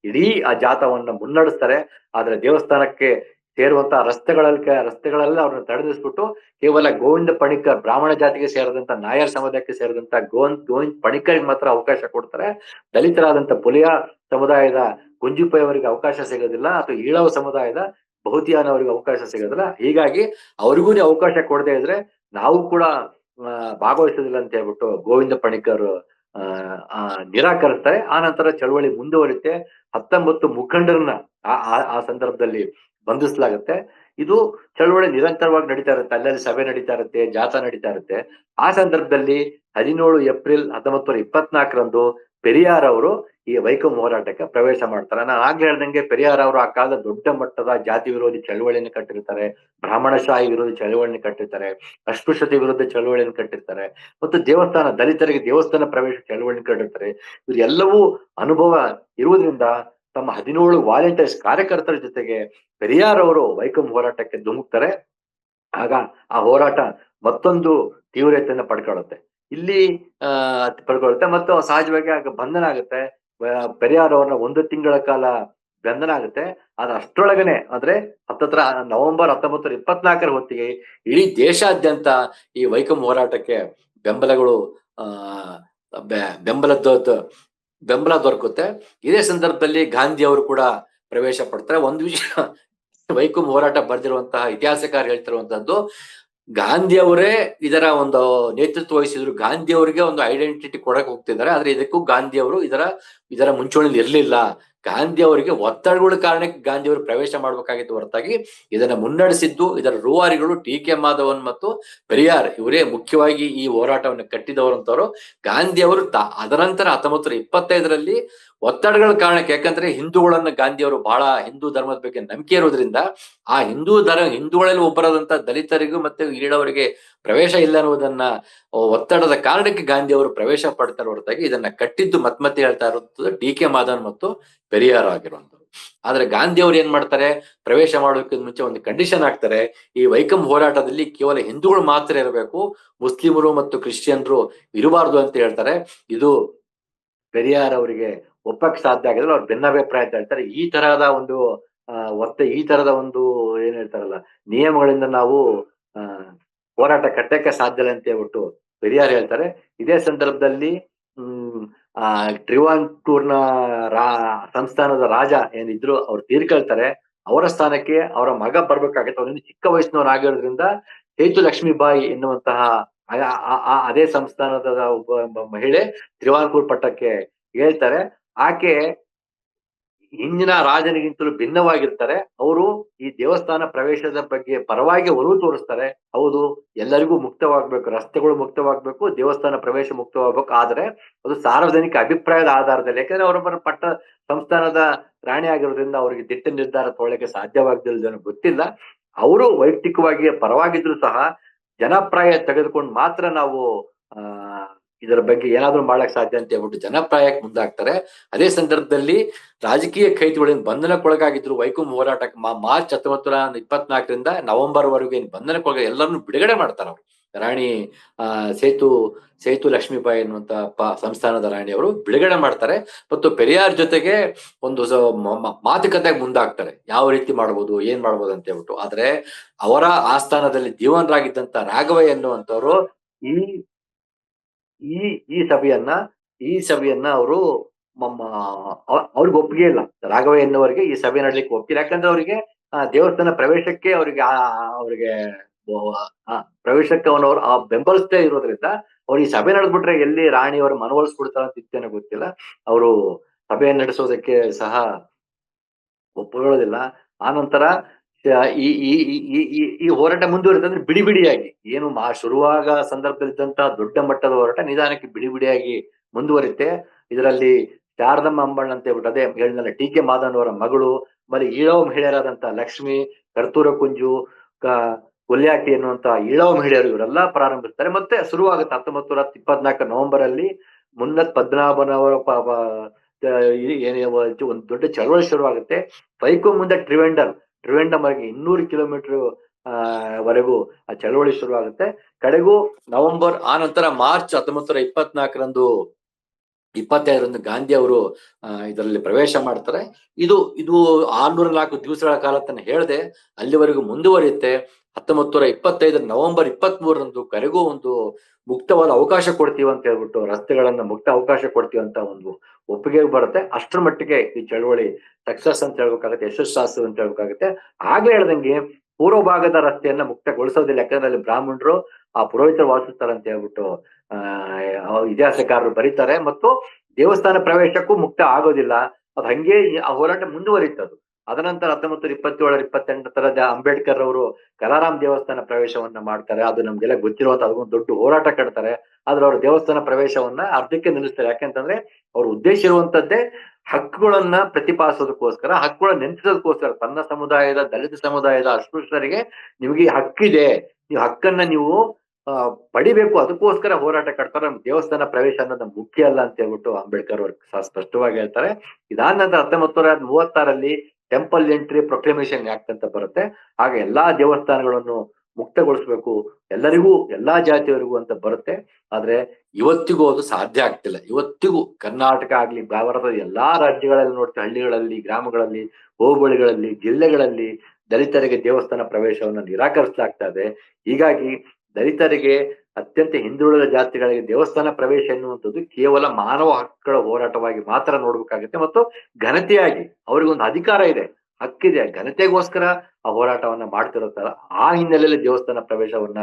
ಇಡೀ ಆ ಜಾಥವನ್ನ ಮುನ್ನಡೆಸ್ತಾರೆ. ಆದ್ರೆ ದೇವಸ್ಥಾನಕ್ಕೆ ಸೇರುವಂತಹ ರಸ್ತೆಗಳಲ್ಲಿ ರಸ್ತೆಗಳೆಲ್ಲ ಅವ್ರನ್ನ ತಡೆದಿಸ್ಬಿಟ್ಟು ಕೇವಲ ಗೋವಿಂದ ಪಣಿಕರ್ ಬ್ರಾಹ್ಮಣ ಜಾತಿಗೆ ಸೇರಿದಂತ ನಾಯರ್ ಸಮುದಾಯಕ್ಕೆ ಸೇರಿದಂತ ಗೋವಿಂದ್ ಗೋವಿಂದ್ ಪಣಿಕರ್ಗೆ ಮಾತ್ರ ಅವಕಾಶ ಕೊಡ್ತಾರೆ. ದಲಿತರಾದಂತ ಪುಲಿಯ ಸಮುದಾಯದ ಕುಂಜುಪೈ ಅವರಿಗೆ ಅವಕಾಶ ಸಿಗೋದಿಲ್ಲ, ಅಥವಾ ಈಳವ ಸಮುದಾಯದ ಬಹುತಿಯಾನವರಿಗೆ ಅವಕಾಶ ಸಿಗೋದಿಲ್ಲ. ಹೀಗಾಗಿ ಅವ್ರಿಗೂ ಅವಕಾಶ ಕೊಡದೇ ಇದ್ರೆ ನಾವು ಕೂಡ ಭಾಗವಹಿಸೋದಿಲ್ಲ ಅಂತ ಹೇಳ್ಬಿಟ್ಟು ಗೋವಿಂದ ಪಣಿಕರ್ ನಿರಾಕರಿಸ್ತಾರೆ. ಆ ನಂತರ ಚಳವಳಿ ಮುಂದುವರಿತೆ ಹತ್ತೊಂಬತ್ತು ಮುಖಂಡರನ್ನ ಆ ಸಂದರ್ಭದಲ್ಲಿ ಬಂಧಿಸಲಾಗುತ್ತೆ. ಇದು ಚಳವಳಿ ನಿರಂತರವಾಗಿ ನಡೀತಾ ಇರುತ್ತೆ. ಅಲ್ಲಲ್ಲಿ ಸಭೆ ನಡೀತಾ ಇರುತ್ತೆ, ಜಾಥಾ ನಡೀತಾ ಇರುತ್ತೆ. ಆ ಸಂದರ್ಭದಲ್ಲಿ ಹದಿನೇಳು ಏಪ್ರಿಲ್ ಹತ್ತೊಂಬತ್ತು ನೂರ ಇಪ್ಪತ್ನಾಲ್ಕರಂದು ಪೆರಿಯಾರ್ ಅವರು ಈ ವೈಕಂ ಹೋರಾಟಕ್ಕೆ ಪ್ರವೇಶ ಮಾಡ್ತಾರೆ. ನಾನು ಆಗ್ಲೇ ಹೇಳ್ದಂಗೆ ಪೆರಿಯಾರ್ ಅವರು ಆ ಕಾಲದ ದೊಡ್ಡ ಮಟ್ಟದ ಜಾತಿ ವಿರೋಧಿ ಚಳವಳಿಯನ್ನು ಕಟ್ಟಿರ್ತಾರೆ. ಬ್ರಾಹ್ಮಣಶಾಹಿ ವಿರೋಧಿ ಚಳವಳಿಯನ್ನು ಕಟ್ಟಿರ್ತಾರೆ. ಅಸ್ಪೃಶ್ಯತೆ ವಿರುದ್ಧ ಚಳವಳಿಯನ್ನು ಕಟ್ಟಿರ್ತಾರೆ. ಮತ್ತು ದೇವಸ್ಥಾನ, ದಲಿತರಿಗೆ ದೇವಸ್ಥಾನ ಪ್ರವೇಶ ಚಳವಳಿಯನ್ನು ಕಟ್ಟಿರ್ತಾರೆ. ಎಲ್ಲವೂ ಅನುಭವ ಇರುವುದರಿಂದ ತಮ್ಮ ಹದಿನೇಳು ವಾಲಂಟಿಯರ್ಸ್ ಕಾರ್ಯಕರ್ತರ ಜೊತೆಗೆ ಪೆರಿಯಾರ್ ಅವರು ವೈಕಂ ಹೋರಾಟಕ್ಕೆ ಧುಮುಕ್ತಾರೆ. ಆಗ ಆ ಹೋರಾಟ ಮತ್ತೊಂದು ತೀವ್ರತೆಯನ್ನು ಪಡ್ಕೊಳ್ಳುತ್ತೆ. ಇಲ್ಲಿ, ಆ ಪಡ್ಕೊಳ್ಳುತ್ತೆ ಮತ್ತು ಸಹಜವಾಗಿ ಆಗ ಬಂಧನ ಆಗುತ್ತೆ. ಪೆರಿಯಾರ್ ಅವರನ್ನ ಒಂದು ತಿಂಗಳ ಕಾಲ ಬಂಧನ ಆಗುತ್ತೆ. ಆದ್ರೆ ಅಷ್ಟ್ರೊಳಗನೆ ಅಂದ್ರೆ ಹತ್ತತ್ರ, ನವೆಂಬರ್ ಹತ್ತೊಂಬತ್ತು ಇಪ್ಪತ್ನಾಲ್ಕರ ಹೊತ್ತಿಗೆ ಇಡೀ ದೇಶಾದ್ಯಂತ ಈ ವೈಕಂ ಹೋರಾಟಕ್ಕೆ ಬೆಂಬಲಗಳು, ಆ ಬೆಂಬಲದ ಬೆಂಬಲ ದೊರಕುತ್ತೆ. ಇದೇ ಸಂದರ್ಭದಲ್ಲಿ ಗಾಂಧಿ ಅವರು ಕೂಡ ಪ್ರವೇಶ ಪಡ್ತಾರೆ. ಒಂದು ವಿಷಯ ವೈಕುಂ ಹೋರಾಟ ಬರೆದಿರುವಂತಹ ಇತಿಹಾಸಕಾರ ಹೇಳ್ತಿರುವಂತದ್ದು ಗಾಂಧಿ ಅವರೇ ಇದರ ಒಂದು ನೇತೃತ್ವ ವಹಿಸಿದ್ರು. ಗಾಂಧಿ ಅವರಿಗೆ ಒಂದು ಐಡೆಂಟಿಟಿ ಕೊಡಕ್ ಹೋಗ್ತಿದ್ದಾರೆ. ಆದ್ರೆ ಇದಕ್ಕೂ ಗಾಂಧಿ ಅವರು ಇದರ ಇದರ ಮುಂಚೂಣಿಯಲ್ಲಿ ಇರ್ಲಿಲ್ಲ. ಗಾಂಧಿ ಅವರಿಗೆ ಒತ್ತಡಗಳ ಕಾರಣಕ್ಕೆ ಗಾಂಧಿ ಅವರು ಪ್ರವೇಶ ಮಾಡಬೇಕಾಗಿತ್ತು ಹೊರತಾಗಿ ಇದನ್ನ ಮುನ್ನಡೆಸಿದ್ದು ಇದರ ರೂವಾರಿಗಳು ಟಿ ಕೆ ಮಾಧವನ್ ಮತ್ತು ಪೆರಿಯಾರ್. ಇವರೇ ಮುಖ್ಯವಾಗಿ ಈ ಹೋರಾಟವನ್ನು ಕಟ್ಟಿದವರಂತವರು ಗಾಂಧಿ ಅವರು ತ- ಅದರ ನಂತರ ಹತ್ತೊಂಬತ್ತು ಇಪ್ಪತ್ತೈದರಲ್ಲಿ ಒತ್ತಡಗಳ ಕಾರಣಕ್ಕೆ, ಯಾಕಂದ್ರೆ ಹಿಂದೂಗಳನ್ನ ಗಾಂಧಿ ಅವರು ಬಹಳ ಹಿಂದೂ ಧರ್ಮದ ಬಗ್ಗೆ ನಂಬಿಕೆ ಇರೋದ್ರಿಂದ, ಆ ಹಿಂದೂ ಧರ್ಮ, ಹಿಂದೂಗಳಲ್ಲಿ ಒಬ್ಬರಾದಂತ ದಲಿತರಿಗೂ ಮತ್ತೆ ಈಳವರಿಗೆ ಪ್ರವೇಶ ಇಲ್ಲ ಅನ್ನುವುದನ್ನ ಒತ್ತಡದ ಕಾರಣಕ್ಕೆ ಗಾಂಧಿ ಅವರು ಪ್ರವೇಶ ಪಡ್ತಾರೆ ಹೊರತಾಗಿ ಇದನ್ನ ಕಟ್ಟಿದ್ದು ಮತ್ ಮತ್ತೆ ಹೇಳ್ತಾ ಇರುತ್ತದೆ ಡಿ ಕೆ ಮಾಧವನ್ ಮತ್ತು ಪೆರಿಯಾರ್ ಆಗಿರುವಂತದ್ದು ಆದ್ರೆ ಗಾಂಧಿ ಅವ್ರು ಏನ್ ಮಾಡ್ತಾರೆ? ಪ್ರವೇಶ ಮಾಡೋಕ್ಕಿಂತ ಮುಂಚೆ ಒಂದು ಕಂಡೀಷನ್ ಹಾಕ್ತಾರೆ, ಈ ವೈಕಂ ಹೋರಾಟದಲ್ಲಿ ಕೇವಲ ಹಿಂದೂಗಳು ಮಾತ್ರ ಇರಬೇಕು, ಮುಸ್ಲಿಮರು ಮತ್ತು ಕ್ರಿಶ್ಚಿಯನ್ರು ಇರಬಾರ್ದು ಅಂತ ಹೇಳ್ತಾರೆ. ಇದು ಪೆರಿಯಾರ್ ಅವರಿಗೆ ಒಪ್ಪಕ್ ಸಾಧ್ಯ ಆಗಿದ್ರೆ ಅವ್ರ ಭಿನ್ನಾಭಿಪ್ರಾಯ ಅಂತ ಹೇಳ್ತಾರೆ. ಈ ತರಹದ ಒಂದು ಒತ್ತೆ, ಈ ತರದ ಒಂದು ಏನ್ ಹೇಳ್ತಾರಲ್ಲ, ನಿಯಮಗಳಿಂದ ನಾವು, ಆ, ಹೋರಾಟ ಕಟ್ಟಕ್ಕೆ ಸಾಧ್ಯ ಇಲ್ಲ ಅಂತ ಹೇಳ್ಬಿಟ್ಟು ಪೆರಿಯಾರ್ ಹೇಳ್ತಾರೆ. ಇದೇ ಸಂದರ್ಭದಲ್ಲಿ, ಹ್ಮ್, ಆ ಟ್ರಿವಾಂಟೂರ್ನ ರಾ, ಸಂಸ್ಥಾನದ ರಾಜ ಏನಿದ್ರು ಅವ್ರು ತೀರ್ಕೊಳ್ತಾರೆ. ಅವರ ಸ್ಥಾನಕ್ಕೆ ಅವರ ಮಗ ಬರ್ಬೇಕಾಗತ್ತೆ. ಅವ್ರಿಂದ ಚಿಕ್ಕ ವಯಸ್ಸಿನವರಾಗಿರೋದ್ರಿಂದ ಹೇತು ಲಕ್ಷ್ಮೀಬಾಯಿ ಎನ್ನುವಂತಹ ಅದೇ ಸಂಸ್ಥಾನದ ಒಬ್ಬ ಮಹಿಳೆ ತ್ರಿವಾಂಕೂರ್ ಪಟ್ಟಕ್ಕೆ ಹೇಳ್ತಾರೆ. ಆಕೆ ಹಿಂದಿನ ರಾಜನಿಗಿಂತಲೂ ಭಿನ್ನವಾಗಿರ್ತಾರೆ. ಅವರು ಈ ದೇವಸ್ಥಾನ ಪ್ರವೇಶದ ಬಗ್ಗೆ ಪರವಾಗಿ ಒಲವು ತೋರಿಸ್ತಾರೆ. ಹೌದು, ಎಲ್ಲರಿಗೂ ಮುಕ್ತವಾಗ್ಬೇಕು, ರಸ್ತೆಗಳು ಮುಕ್ತವಾಗ್ಬೇಕು, ದೇವಸ್ಥಾನ ಪ್ರವೇಶ ಮುಕ್ತವಾಗ್ಬೇಕು. ಆದ್ರೆ ಅದು ಸಾರ್ವಜನಿಕ ಅಭಿಪ್ರಾಯದ ಆಧಾರದಲ್ಲಿ, ಯಾಕಂದ್ರೆ ಅವರೊಬ್ಬರ ಪಟ್ಟ ಸಂಸ್ಥಾನದ ರಾಣಿ ಆಗಿರೋದ್ರಿಂದ ಅವರಿಗೆ ದಿಟ್ಟ ನಿರ್ಧಾರ ತಗೊಳ್ಳಕ್ಕೆ ಸಾಧ್ಯವಾಗದಿಲ್ಲ ಗೊತ್ತಿಲ್ಲ. ಅವರು ವೈಯಕ್ತಿಕವಾಗಿ ಪರವಾಗಿದ್ರು ಸಹ ಜನಪ್ರಾಯ ತೆಗೆದುಕೊಂಡು ಮಾತ್ರ ನಾವು, ಆ ಇದರ ಬಗ್ಗೆ ಏನಾದ್ರೂ ಮಾಡಕ್ ಸಾಧ್ಯ ಅಂತ ಹೇಳ್ಬಿಟ್ಟು ಜನಪ್ರಾಯಕ್ಕೆ ಮುಂದಾಗ್ತಾರೆ. ಅದೇ ಸಂದರ್ಭದಲ್ಲಿ ರಾಜಕೀಯ ಖೈದಿಗಳಿಂದ ಬಂಧನಕ್ಕೊಳಗಾಗಿದ್ರು ವೈಕುಂ ಹೋರಾಟಕ್ಕೆ ಮಾರ್ಚ್ ಹತ್ತೊಂಬತ್ತು ಇಪ್ಪತ್ನಾಲ್ಕರಿಂದ ನವೆಂಬರ್ ವರೆಗೂ ಏನ್ ಬಂಧನಕ್ಕೊಳಗ ಎಲ್ಲರನ್ನು ಬಿಡುಗಡೆ ಮಾಡ್ತಾರೆ ಅವರು. ರಾಣಿ, ಆ, ಸೇತು ಸೇತು ಲಕ್ಷ್ಮೀಬಾಯಿ ಅನ್ನುವಂತ ಪ, ಸಂಸ್ಥಾನದ ರಾಣಿ ಅವರು ಬಿಡುಗಡೆ ಮಾಡ್ತಾರೆ. ಮತ್ತು ಪೆರಿಯಾರ್ ಜೊತೆಗೆ ಒಂದು ಮಾತುಕತೆಗೆ ಮುಂದಾಗ್ತಾರೆ. ಯಾವ ರೀತಿ ಮಾಡ್ಬೋದು, ಏನ್ ಮಾಡ್ಬೋದು ಅಂತ ಹೇಳ್ಬಿಟ್ಟು. ಆದ್ರೆ ಅವರ ಆಸ್ಥಾನದಲ್ಲಿ ದೀವನ್ರಾಗಿದ್ದಂತ ರಾಘವಯ್ಯ ಅನ್ನುವಂಥವ್ರು ಈ ಈ ಈ ಸಭೆಯನ್ನ ಈ ಸಭೆಯನ್ನ ಅವರು ಅವ್ರಿಗೆ ಒಪ್ಪಿಗೆ ಇಲ್ಲ. ರಾಘವ ಎನ್ನುವರಿಗೆ ಈ ಸಭೆ ನಡ್ಲಿಕ್ಕೆ ಒಪ್ಪಿಲ್ಲ. ಯಾಕಂದ್ರೆ ಅವರಿಗೆ ದೇವಸ್ಥಾನ ಪ್ರವೇಶಕ್ಕೆ ಅವರಿಗೆ ಅವರಿಗೆ ಪ್ರವೇಶಕ್ಕೆ ಅವನವ್ರು ಆ ಬೆಂಬಲಿಸದೇ ಇರೋದ್ರಿಂದ ಅವ್ರು ಈ ಸಭೆ ನಡೆದ್ಬಿಟ್ರೆ ಎಲ್ಲಿ ರಾಣಿ ರಾಣಿಯವರು ಮನವೊಲಿಸ್ಬಿಡ್ತಾರ ಅಂತ ಇತ್ತೇನೋ ಗೊತ್ತಿಲ್ಲ. ಅವರು ಸಭೆ ನಡೆಸೋದಕ್ಕೆ ಸಹ ಒಪ್ಪಿಕೊಳ್ಳೋದಿಲ್ಲ. ಆ, ಈ ಈ, ಈ- ಈ ಈ ಹೋರಾಟ ಮುಂದುವರಿದ ಅಂದ್ರೆ ಬಿಡಿ ಬಿಡಿಯಾಗಿ ಏನು ಮಾ, ಶುರುವಾಗ ಸಂದರ್ಭದಲ್ಲಿದ್ದಂತ ದೊಡ್ಡ ಮಟ್ಟದ ಹೋರಾಟ ನಿಧಾನಕ್ಕೆ ಬಿಡಿ ಬಿಡಿಯಾಗಿ ಮುಂದುವರಿತೆ ಇದರಲ್ಲಿ ಶಾರದಮ್ಮ ಅಂಬಣ್ಣ ಅಂತ ಹೇಳ್ಬಿಟ್ಟು ಅದೇ ಹೇಳಿದ್ನಲ್ಲ, ಟಿ ಕೆ ಅವರ ಮಗಳು, ಆಮೇಲೆ ಈಳವ ಮಹಿಳೆಯರಾದಂತಹ ಲಕ್ಷ್ಮಿ, ಕರ್ತೂರ ಕುಂಜು ಕೊಲ್ಯಾಟಿ ಎನ್ನುವಂತ ಈಳವ ಮಹಿಳೆಯರು ಇವರೆಲ್ಲ ಪ್ರಾರಂಭಿಸ್ತಾರೆ. ಮತ್ತೆ ಶುರುವಾಗುತ್ತೆ ಹತ್ತೊಂಬತ್ತು ನೂರ ಇಪ್ಪತ್ನಾಲ್ಕು ನವೆಂಬರ್ ಅಲ್ಲಿ ಮುನ್ನತ್ ಪದ್ಮನಾಭನವರ ಏನೇ, ಒಂದು ದೊಡ್ಡ ಚಳವಳಿ ಶುರುವಾಗುತ್ತೆ. ಪೈಕೋ ಮುಂದೆ ಟ್ರಿವೆಂಡರ್ ಟ್ರಿವೆಂಡಮ್ ವರೆಗೆ ಇನ್ನೂರು ಕಿಲೋಮೀಟರ್ ವರೆಗೂ ಆ ಚಳವಳಿ ಶುರುವಾಗುತ್ತೆ. ಕಡೆಗೂ ನವೆಂಬರ್, ಆ ನಂತರ ಮಾರ್ಚ್ ಹತ್ತೊಂಬತ್ತರ ಇಪ್ಪತ್ನಾಲ್ಕರಂದು, ಇಪ್ಪತ್ತೈದರಂದು ಗಾಂಧಿ ಅವರು ಇದರಲ್ಲಿ ಪ್ರವೇಶ ಮಾಡ್ತಾರೆ. ಇದು ಇದು ಆರ್ನೂರ ನಾಲ್ಕು ದಿವಸಗಳ ಕಾಲ ತನ್ನ ಹೇಳ್ದೆ, ಅಲ್ಲಿವರೆಗೂ ಮುಂದುವರಿಯುತ್ತೆ. ಹತ್ತೊಂಬತ್ತು ನೂರ ಇಪ್ಪತ್ತೈದರ ನವೆಂಬರ್ ಇಪ್ಪತ್ತ್ ಮೂರರಂದು ಕರೆಗೂ ಒಂದು ಮುಕ್ತವಾದ ಅವಕಾಶ ಕೊಡ್ತೀವಿ ಅಂತ ಹೇಳ್ಬಿಟ್ಟು ರಸ್ತೆಗಳನ್ನ ಮುಕ್ತ ಅವಕಾಶ ಕೊಡ್ತೀವಿ ಅಂತ ಒಂದು ಒಪ್ಪಿಗೆ ಬರುತ್ತೆ. ಅಷ್ಟರ ಮಟ್ಟಿಗೆ ಈ ಚಳವಳಿ ಸಕ್ಸಸ್ ಅಂತ ಹೇಳ್ಬೇಕಾಗತ್ತೆ ಯಶಸ್ಸಾಸು ಅಂತ ಹೇಳ್ಬೇಕಾಗತ್ತೆ. ಆಗ್ಲೇ ಹೇಳ್ದಂಗೆ ಪೂರ್ವ ಭಾಗದ ರಸ್ತೆಯನ್ನ ಮುಕ್ತಗೊಳಿಸೋದಿಲ್ಲ. ಯಾಕಂದ್ರೆ ಅಲ್ಲಿ ಬ್ರಾಹ್ಮಣರು, ಆ ಪುರೋಹಿತರು ವಾಸಿಸ್ತಾರೆ ಅಂತ ಹೇಳ್ಬಿಟ್ಟು, ಆ ಇತಿಹಾಸಕಾರರು ಬರೀತಾರೆ. ಮತ್ತು ದೇವಸ್ಥಾನ ಪ್ರವೇಶಕ್ಕೂ ಮುಕ್ತ ಆಗೋದಿಲ್ಲ. ಅದು ಹಂಗೆ ಆ ಹೋರಾಟ ಮುಂದುವರಿತದು. ಅದನಂತರ ಹತ್ತೊಂಬತ್ತು ಇಪ್ಪತ್ತೇಳರ ಇಪ್ಪತ್ತೆಂಟರ ಅಂಬೇಡ್ಕರ್ ಅವರು ಕಲಾರಾಮ್ ದೇವಸ್ಥಾನ ಪ್ರವೇಶವನ್ನ ಮಾಡ್ತಾರೆ. ಅದು ನಮ್ಗೆಲ್ಲ ಗೊತ್ತಿರುವಂತ ಅದೊಂದು ದೊಡ್ಡ ಹೋರಾಟ ಕಟ್ತಾರೆ. ಆದ್ರೆ ಅವ್ರ ದೇವಸ್ಥಾನ ಪ್ರವೇಶವನ್ನ ಅರ್ಧಕ್ಕೆ ನಿಲ್ಲಿಸ್ತಾರೆ. ಯಾಕೆಂತಂದ್ರೆ ಅವ್ರ ಉದ್ದೇಶ ಇರುವಂತದ್ದೇ ಹಕ್ಕುಗಳನ್ನ ಪ್ರತಿಪಾದಿಸೋದಕ್ಕೋಸ್ಕರ, ಹಕ್ಕುಗಳನ್ನ ನೆನಪಿಸೋದಕ್ಕೋಸ್ಕರ. ತನ್ನ ಸಮುದಾಯದ, ದಲಿತ ಸಮುದಾಯದ ಅಸ್ಪೃಶ್ಯರಿಗೆ ನಿಮಗೆ ಹಕ್ಕಿದೆ. ನೀವು ಹಕ್ಕನ್ನ ನೀವು ಪಡಿಬೇಕು. ಅದಕ್ಕೋಸ್ಕರ ಹೋರಾಟ ಕಟ್ತಾರೆ. ದೇವಸ್ಥಾನ ಪ್ರವೇಶ ಅನ್ನೋದು ಮುಖ್ಯ ಅಲ್ಲ ಅಂತ ಹೇಳ್ಬಿಟ್ಟು ಅಂಬೇಡ್ಕರ್ ಅವರು ಸ್ಪಷ್ಟವಾಗಿ ಹೇಳ್ತಾರೆ. ಇದಾದ ನಂತರ ಹತ್ತೊಂಬತ್ತು ಮೂವತ್ತಾರಲ್ಲಿ ಟೆಂಪಲ್ ಎಂಟ್ರಿ ಪ್ರೊಕ್ಲಮೇಶನ್ ಆಕ್ಟ್ ಅಂತ ಬರುತ್ತೆ. ಆಗ ಎಲ್ಲಾ ದೇವಸ್ಥಾನಗಳನ್ನು ಮುಕ್ತಗೊಳಿಸ್ಬೇಕು. ಎಲ್ಲರಿಗೂ, ಎಲ್ಲಾ ಜಾತಿಯವರಿಗೂ ಅಂತ ಬರುತ್ತೆ. ಆದ್ರೆ ಇವತ್ತಿಗೂ ಅದು ಸಾಧ್ಯ ಆಗ್ತಿಲ್ಲ. ಇವತ್ತಿಗೂ ಕರ್ನಾಟಕ ಆಗ್ಲಿ, ಭಾರತದ ಎಲ್ಲಾ ರಾಜ್ಯಗಳಲ್ಲಿ ನೋಡ್ತೀವಿ. ಹಳ್ಳಿಗಳಲ್ಲಿ, ಗ್ರಾಮಗಳಲ್ಲಿ, ಹೋಬಳಿಗಳಲ್ಲಿ, ಜಿಲ್ಲೆಗಳಲ್ಲಿ ದಲಿತರಿಗೆ ದೇವಸ್ಥಾನ ಪ್ರವೇಶವನ್ನು ನಿರಾಕರಿಸಲಾಗ್ತಾ ಇದೆ. ಹೀಗಾಗಿ ದಲಿತರಿಗೆ ಅತ್ಯಂತ ಹಿಂದುಳಿದ ಜಾತಿಗಳಿಗೆ ದೇವಸ್ಥಾನ ಪ್ರವೇಶ ಎನ್ನುವಂಥದ್ದು ಕೇವಲ ಮಾನವ ಹಕ್ಕುಗಳ ಹೋರಾಟವಾಗಿ ಮಾತ್ರ ನೋಡ್ಬೇಕಾಗುತ್ತೆ ಮತ್ತು ಘನತೆಯಾಗಿ ಅವರಿಗೊಂದು ಅಧಿಕಾರ ಇದೆ, ಹಕ್ಕಿದೆ. ಘನತೆಗೋಸ್ಕರ ಆ ಹೋರಾಟವನ್ನ ಮಾಡ್ತಿರುತ್ತಲ್ಲ ಆ ಹಿನ್ನೆಲೆಯಲ್ಲಿ ದೇವಸ್ಥಾನ ಪ್ರವೇಶವನ್ನ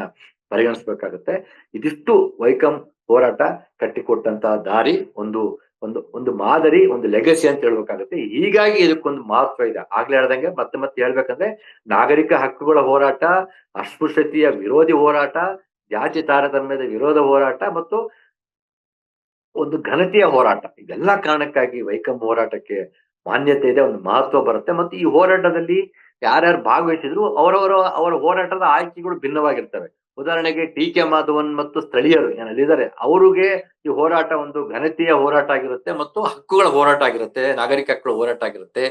ಪರಿಗಣಿಸ್ಬೇಕಾಗುತ್ತೆ. ಇದಿಷ್ಟು ವೈಕಂ ಹೋರಾಟ ಕಟ್ಟಿಕೊಟ್ಟಂತಹ ದಾರಿ, ಒಂದು ಒಂದು ಒಂದು ಮಾದರಿ, ಒಂದು ಲೆಗಸಿ ಅಂತ ಹೇಳ್ಬೇಕಾಗುತ್ತೆ. ಹೀಗಾಗಿ ಇದಕ್ಕೊಂದು ಮಹತ್ವ ಇದೆ. ಆಗ್ಲೇ ಹೇಳ್ದಂಗೆ ಮತ್ತೆ ಮತ್ತೆ ಹೇಳ್ಬೇಕಂದ್ರೆ ನಾಗರಿಕ ಹಕ್ಕುಗಳ ಹೋರಾಟ, ಅಸ್ಪೃಶ್ಯತೆಯ ವಿರೋಧಿ ಹೋರಾಟ ಜಾತಿ ತಾರತಮ್ಯದ ವಿರೋಧ ಹೋರಾಟ ಮತ್ತು ಒಂದು ಘನತೆಯ ಹೋರಾಟ. ಇದೆಲ್ಲ ಕಾರಣಕ್ಕಾಗಿ ವೈಕಂ ಹೋರಾಟಕ್ಕೆ ಮಾನ್ಯತೆ ಇದೆ, ಒಂದು ಮಹತ್ವ ಬರುತ್ತೆ. ಮತ್ತು ಈ ಹೋರಾಟದಲ್ಲಿ ಯಾರ್ಯಾರು ಭಾಗವಹಿಸಿದ್ರು ಅವರವರ ಅವರ ಹೋರಾಟದ ಆಯ್ಕೆಗಳು ಭಿನ್ನವಾಗಿರ್ತವೆ. ಉದಾಹರಣೆಗೆ ಟಿ ಕೆ ಮಾಧವನ್ ಮತ್ತು ಸ್ಥಳೀಯರು ಏನಲ್ಲಿದ್ದಾರೆ, ಅವರಿಗೆ ಈ ಹೋರಾಟ ಒಂದು ಘನತೆಯ ಹೋರಾಟ ಆಗಿರುತ್ತೆ ಮತ್ತು ಹಕ್ಕುಗಳ ಹೋರಾಟ ಆಗಿರುತ್ತೆ, ನಾಗರಿಕ ಹಕ್ಕುಗಳ ಹೋರಾಟ ಆಗಿರುತ್ತೆ.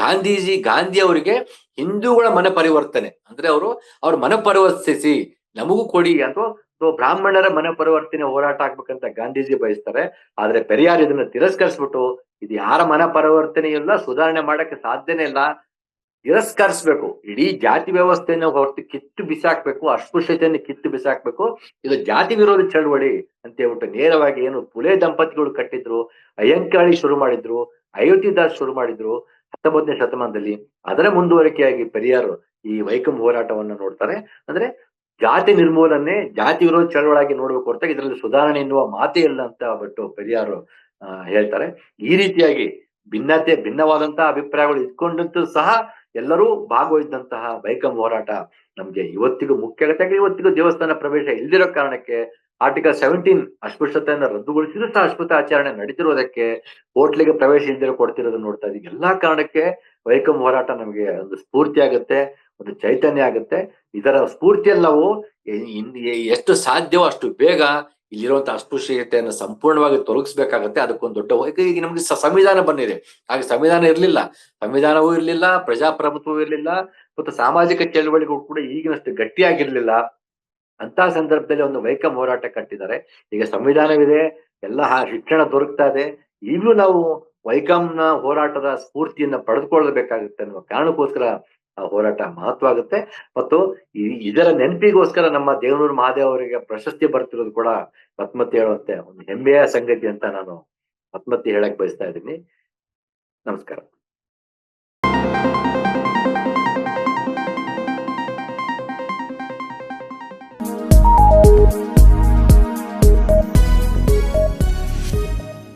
ಗಾಂಧೀಜಿ, ಗಾಂಧಿ ಅವರಿಗೆ ಹಿಂದೂಗಳ ಮನ ಪರಿವರ್ತನೆ ಅಂದ್ರೆ ಅವರು ಅವ್ರ ಮನ ಪರಿವರ್ತಿಸಿ ನಮಗೂ ಕೊಡಿ ಅಥವಾ ಬ್ರಾಹ್ಮಣರ ಮನ ಪರಿವರ್ತನೆ ಹೋರಾಟ ಆಗ್ಬೇಕಂತ ಗಾಂಧೀಜಿ ಬಯಸ್ತಾರೆ. ಆದ್ರೆ ಪೆರಿಯಾರ್ ಇದನ್ನ ತಿರಸ್ಕರಿಸ್ಬಿಟ್ಟು ಇದು ಯಾರ ಮನ ಪರಿವರ್ತನೆ ಇಲ್ಲ ಸುಧಾರಣೆ ಮಾಡಕ್ಕೆ ಸಾಧ್ಯನೇ ಇಲ್ಲ. ತಿರಸ್ಕರಿಸ್ಬೇಕು. ಇಡೀ ಜಾತಿ ವ್ಯವಸ್ಥೆಯನ್ನು ಹೊರತು ಕಿತ್ತು ಬಿಸಾಕ್ಬೇಕು, ಅಸ್ಪೃಶ್ಯತೆಯನ್ನು ಕಿತ್ತು ಬಿಸಾಕ್ಬೇಕು. ಇದು ಜಾತಿ ವಿರೋಧಿ ಚಳವಳಿ ಅಂತ ಹೇಳ್ಬಿಟ್ಟು ನೇರವಾಗಿ ಏನು ಪುಲೆ ದಂಪತಿಗಳು ಕಟ್ಟಿದ್ರು ಅಯ್ಯಂಕಾಳಿ ಶುರು ಮಾಡಿದ್ರು, ಅಯೋಧ್ಯದಾಸ್ ಶುರು ಮಾಡಿದ್ರು ಹತ್ತೊಂಬತ್ತನೇ ಶತಮಾನದಲ್ಲಿ. ಅದರ ಮುಂದುವರಿಕೆಯಾಗಿ ಪೆರಿಯಾರ್ ಈ ವೈಕಂ ಹೋರಾಟವನ್ನ ನೋಡ್ತಾರೆ. ಅಂದ್ರೆ ಜಾತಿ ನಿರ್ಮೂಲನೆ, ಜಾತಿ ವಿರೋಧ ಚಳವಳಾಗಿ ನೋಡಬೇಕು ಹೊರತಾಗಿ ಇದರಲ್ಲಿ ಸುಧಾರಣೆ ಎನ್ನುವ ಮಾತೇ ಇಲ್ಲ ಅಂತ ಬಟ್ಟು ಪೆರಿಯಾರು ಹೇಳ್ತಾರೆ. ಈ ರೀತಿಯಾಗಿ ಭಿನ್ನತೆ ಭಿನ್ನವಾದಂತಹ ಅಭಿಪ್ರಾಯಗಳು ಇಟ್ಕೊಂಡಂತೂ ಸಹ ಎಲ್ಲರೂ ಭಾಗವಹಿಸಿದಂತಹ ಬೈಕಂ ಹೋರಾಟ ನಮ್ಗೆ ಇವತ್ತಿಗೂ ಮುಖ್ಯ. ಆಗುತ್ತೆ ಇವತ್ತಿಗೂ ದೇವಸ್ಥಾನ ಪ್ರವೇಶ ಇಲ್ದಿರೋ ಕಾರಣಕ್ಕೆ ಆರ್ಟಿಕಲ್ ಸೆವೆಂಟೀನ್ ಅಸ್ಪೃಶ್ಯತೆಯನ್ನು ರದ್ದುಗೊಳಿಸಿದ್ರು ಸಹ ಅಸ್ಪೃತ ಆಚರಣೆ ನಡೀತಿರೋದಕ್ಕೆ ಹೋಟ್ಲಿಗೆ ಪ್ರವೇಶ ಇಲ್ದಿರೋ ಕೊಡ್ತಿರೋದನ್ನ ನೋಡ್ತಾ ಇದೀವಿ ಎಲ್ಲಾ ಕಾರಣಕ್ಕೆ ವೈಕಂ ಹೋರಾಟ ನಮಗೆ ಒಂದು ಸ್ಫೂರ್ತಿ ಆಗುತ್ತೆ. ಒಂದು ಚೈತನ್ಯ ಆಗುತ್ತೆ. ಇದರ ಸ್ಫೂರ್ತಿಯಲ್ಲಿ ನಾವು ಎಷ್ಟು ಸಾಧ್ಯವೋ ಅಷ್ಟು ಬೇಗ ಇಲ್ಲಿರುವಂತಹ ಅಸ್ಪೃಶ್ಯತೆಯನ್ನು ಸಂಪೂರ್ಣವಾಗಿ ತೊಲಗಿಸ್ಬೇಕಾಗತ್ತೆ. ಅದಕ್ಕೊಂದು ದೊಡ್ಡ ಈಗ ನಮ್ಗೆ ಸಂವಿಧಾನ ಬಂದಿದೆ. ಹಾಗೆ ಸಂವಿಧಾನ ಇರಲಿಲ್ಲ. ಸಂವಿಧಾನವೂ ಇರಲಿಲ್ಲ, ಪ್ರಜಾಪ್ರಭುತ್ವವೂ ಇರಲಿಲ್ಲ, ಮತ್ತು ಸಾಮಾಜಿಕ ಚಳವಳಿಗಳು ಕೂಡ ಈಗಿನಷ್ಟು ಗಟ್ಟಿಯಾಗಿರ್ಲಿಲ್ಲ. ಅಂತ ಸಂದರ್ಭದಲ್ಲಿ ಒಂದು ವೈಕಂ ಹೋರಾಟ ಕಟ್ಟಿದ್ದಾರೆ. ಈಗ ಸಂವಿಧಾನವಿದೆ, ಎಲ್ಲ ಶಿಕ್ಷಣ ದೊರಕ್ತಾ ಇದೆ. ಈಗಲೂ ನಾವು ವೈಕಂನ ಹೋರಾಟದ ಸ್ಫೂರ್ತಿಯನ್ನ ಪಡೆದುಕೊಳ್ಳಬೇಕಾಗುತ್ತೆ ಅನ್ನುವ ಕಾರಣಕ್ಕೋಸ್ಕರ ಹೋರಾಟ ಮಹತ್ವ ಆಗುತ್ತೆ ಮತ್ತು ಇದರ ನೆನಪಿಗೋಸ್ಕರ ನಮ್ಮ ದೇವನೂರು ಮಹಾದೇವ್ ಅವರಿಗೆ ಪ್ರಶಸ್ತಿ ಬರ್ತಿರೋದು ಕೂಡ ಮತ್ಮತ್ತೆ ಹೇಳುವಂತೆ ಒಂದು ಹೆಮ್ಮೆಯ ಸಂಗತಿ ಅಂತ ನಾನು ಮತ್ಮತ್ತೆ ಹೇಳಕ್ ಬಯಸ್ತಾ ಇದ್ದೀನಿ. ನಮಸ್ಕಾರ.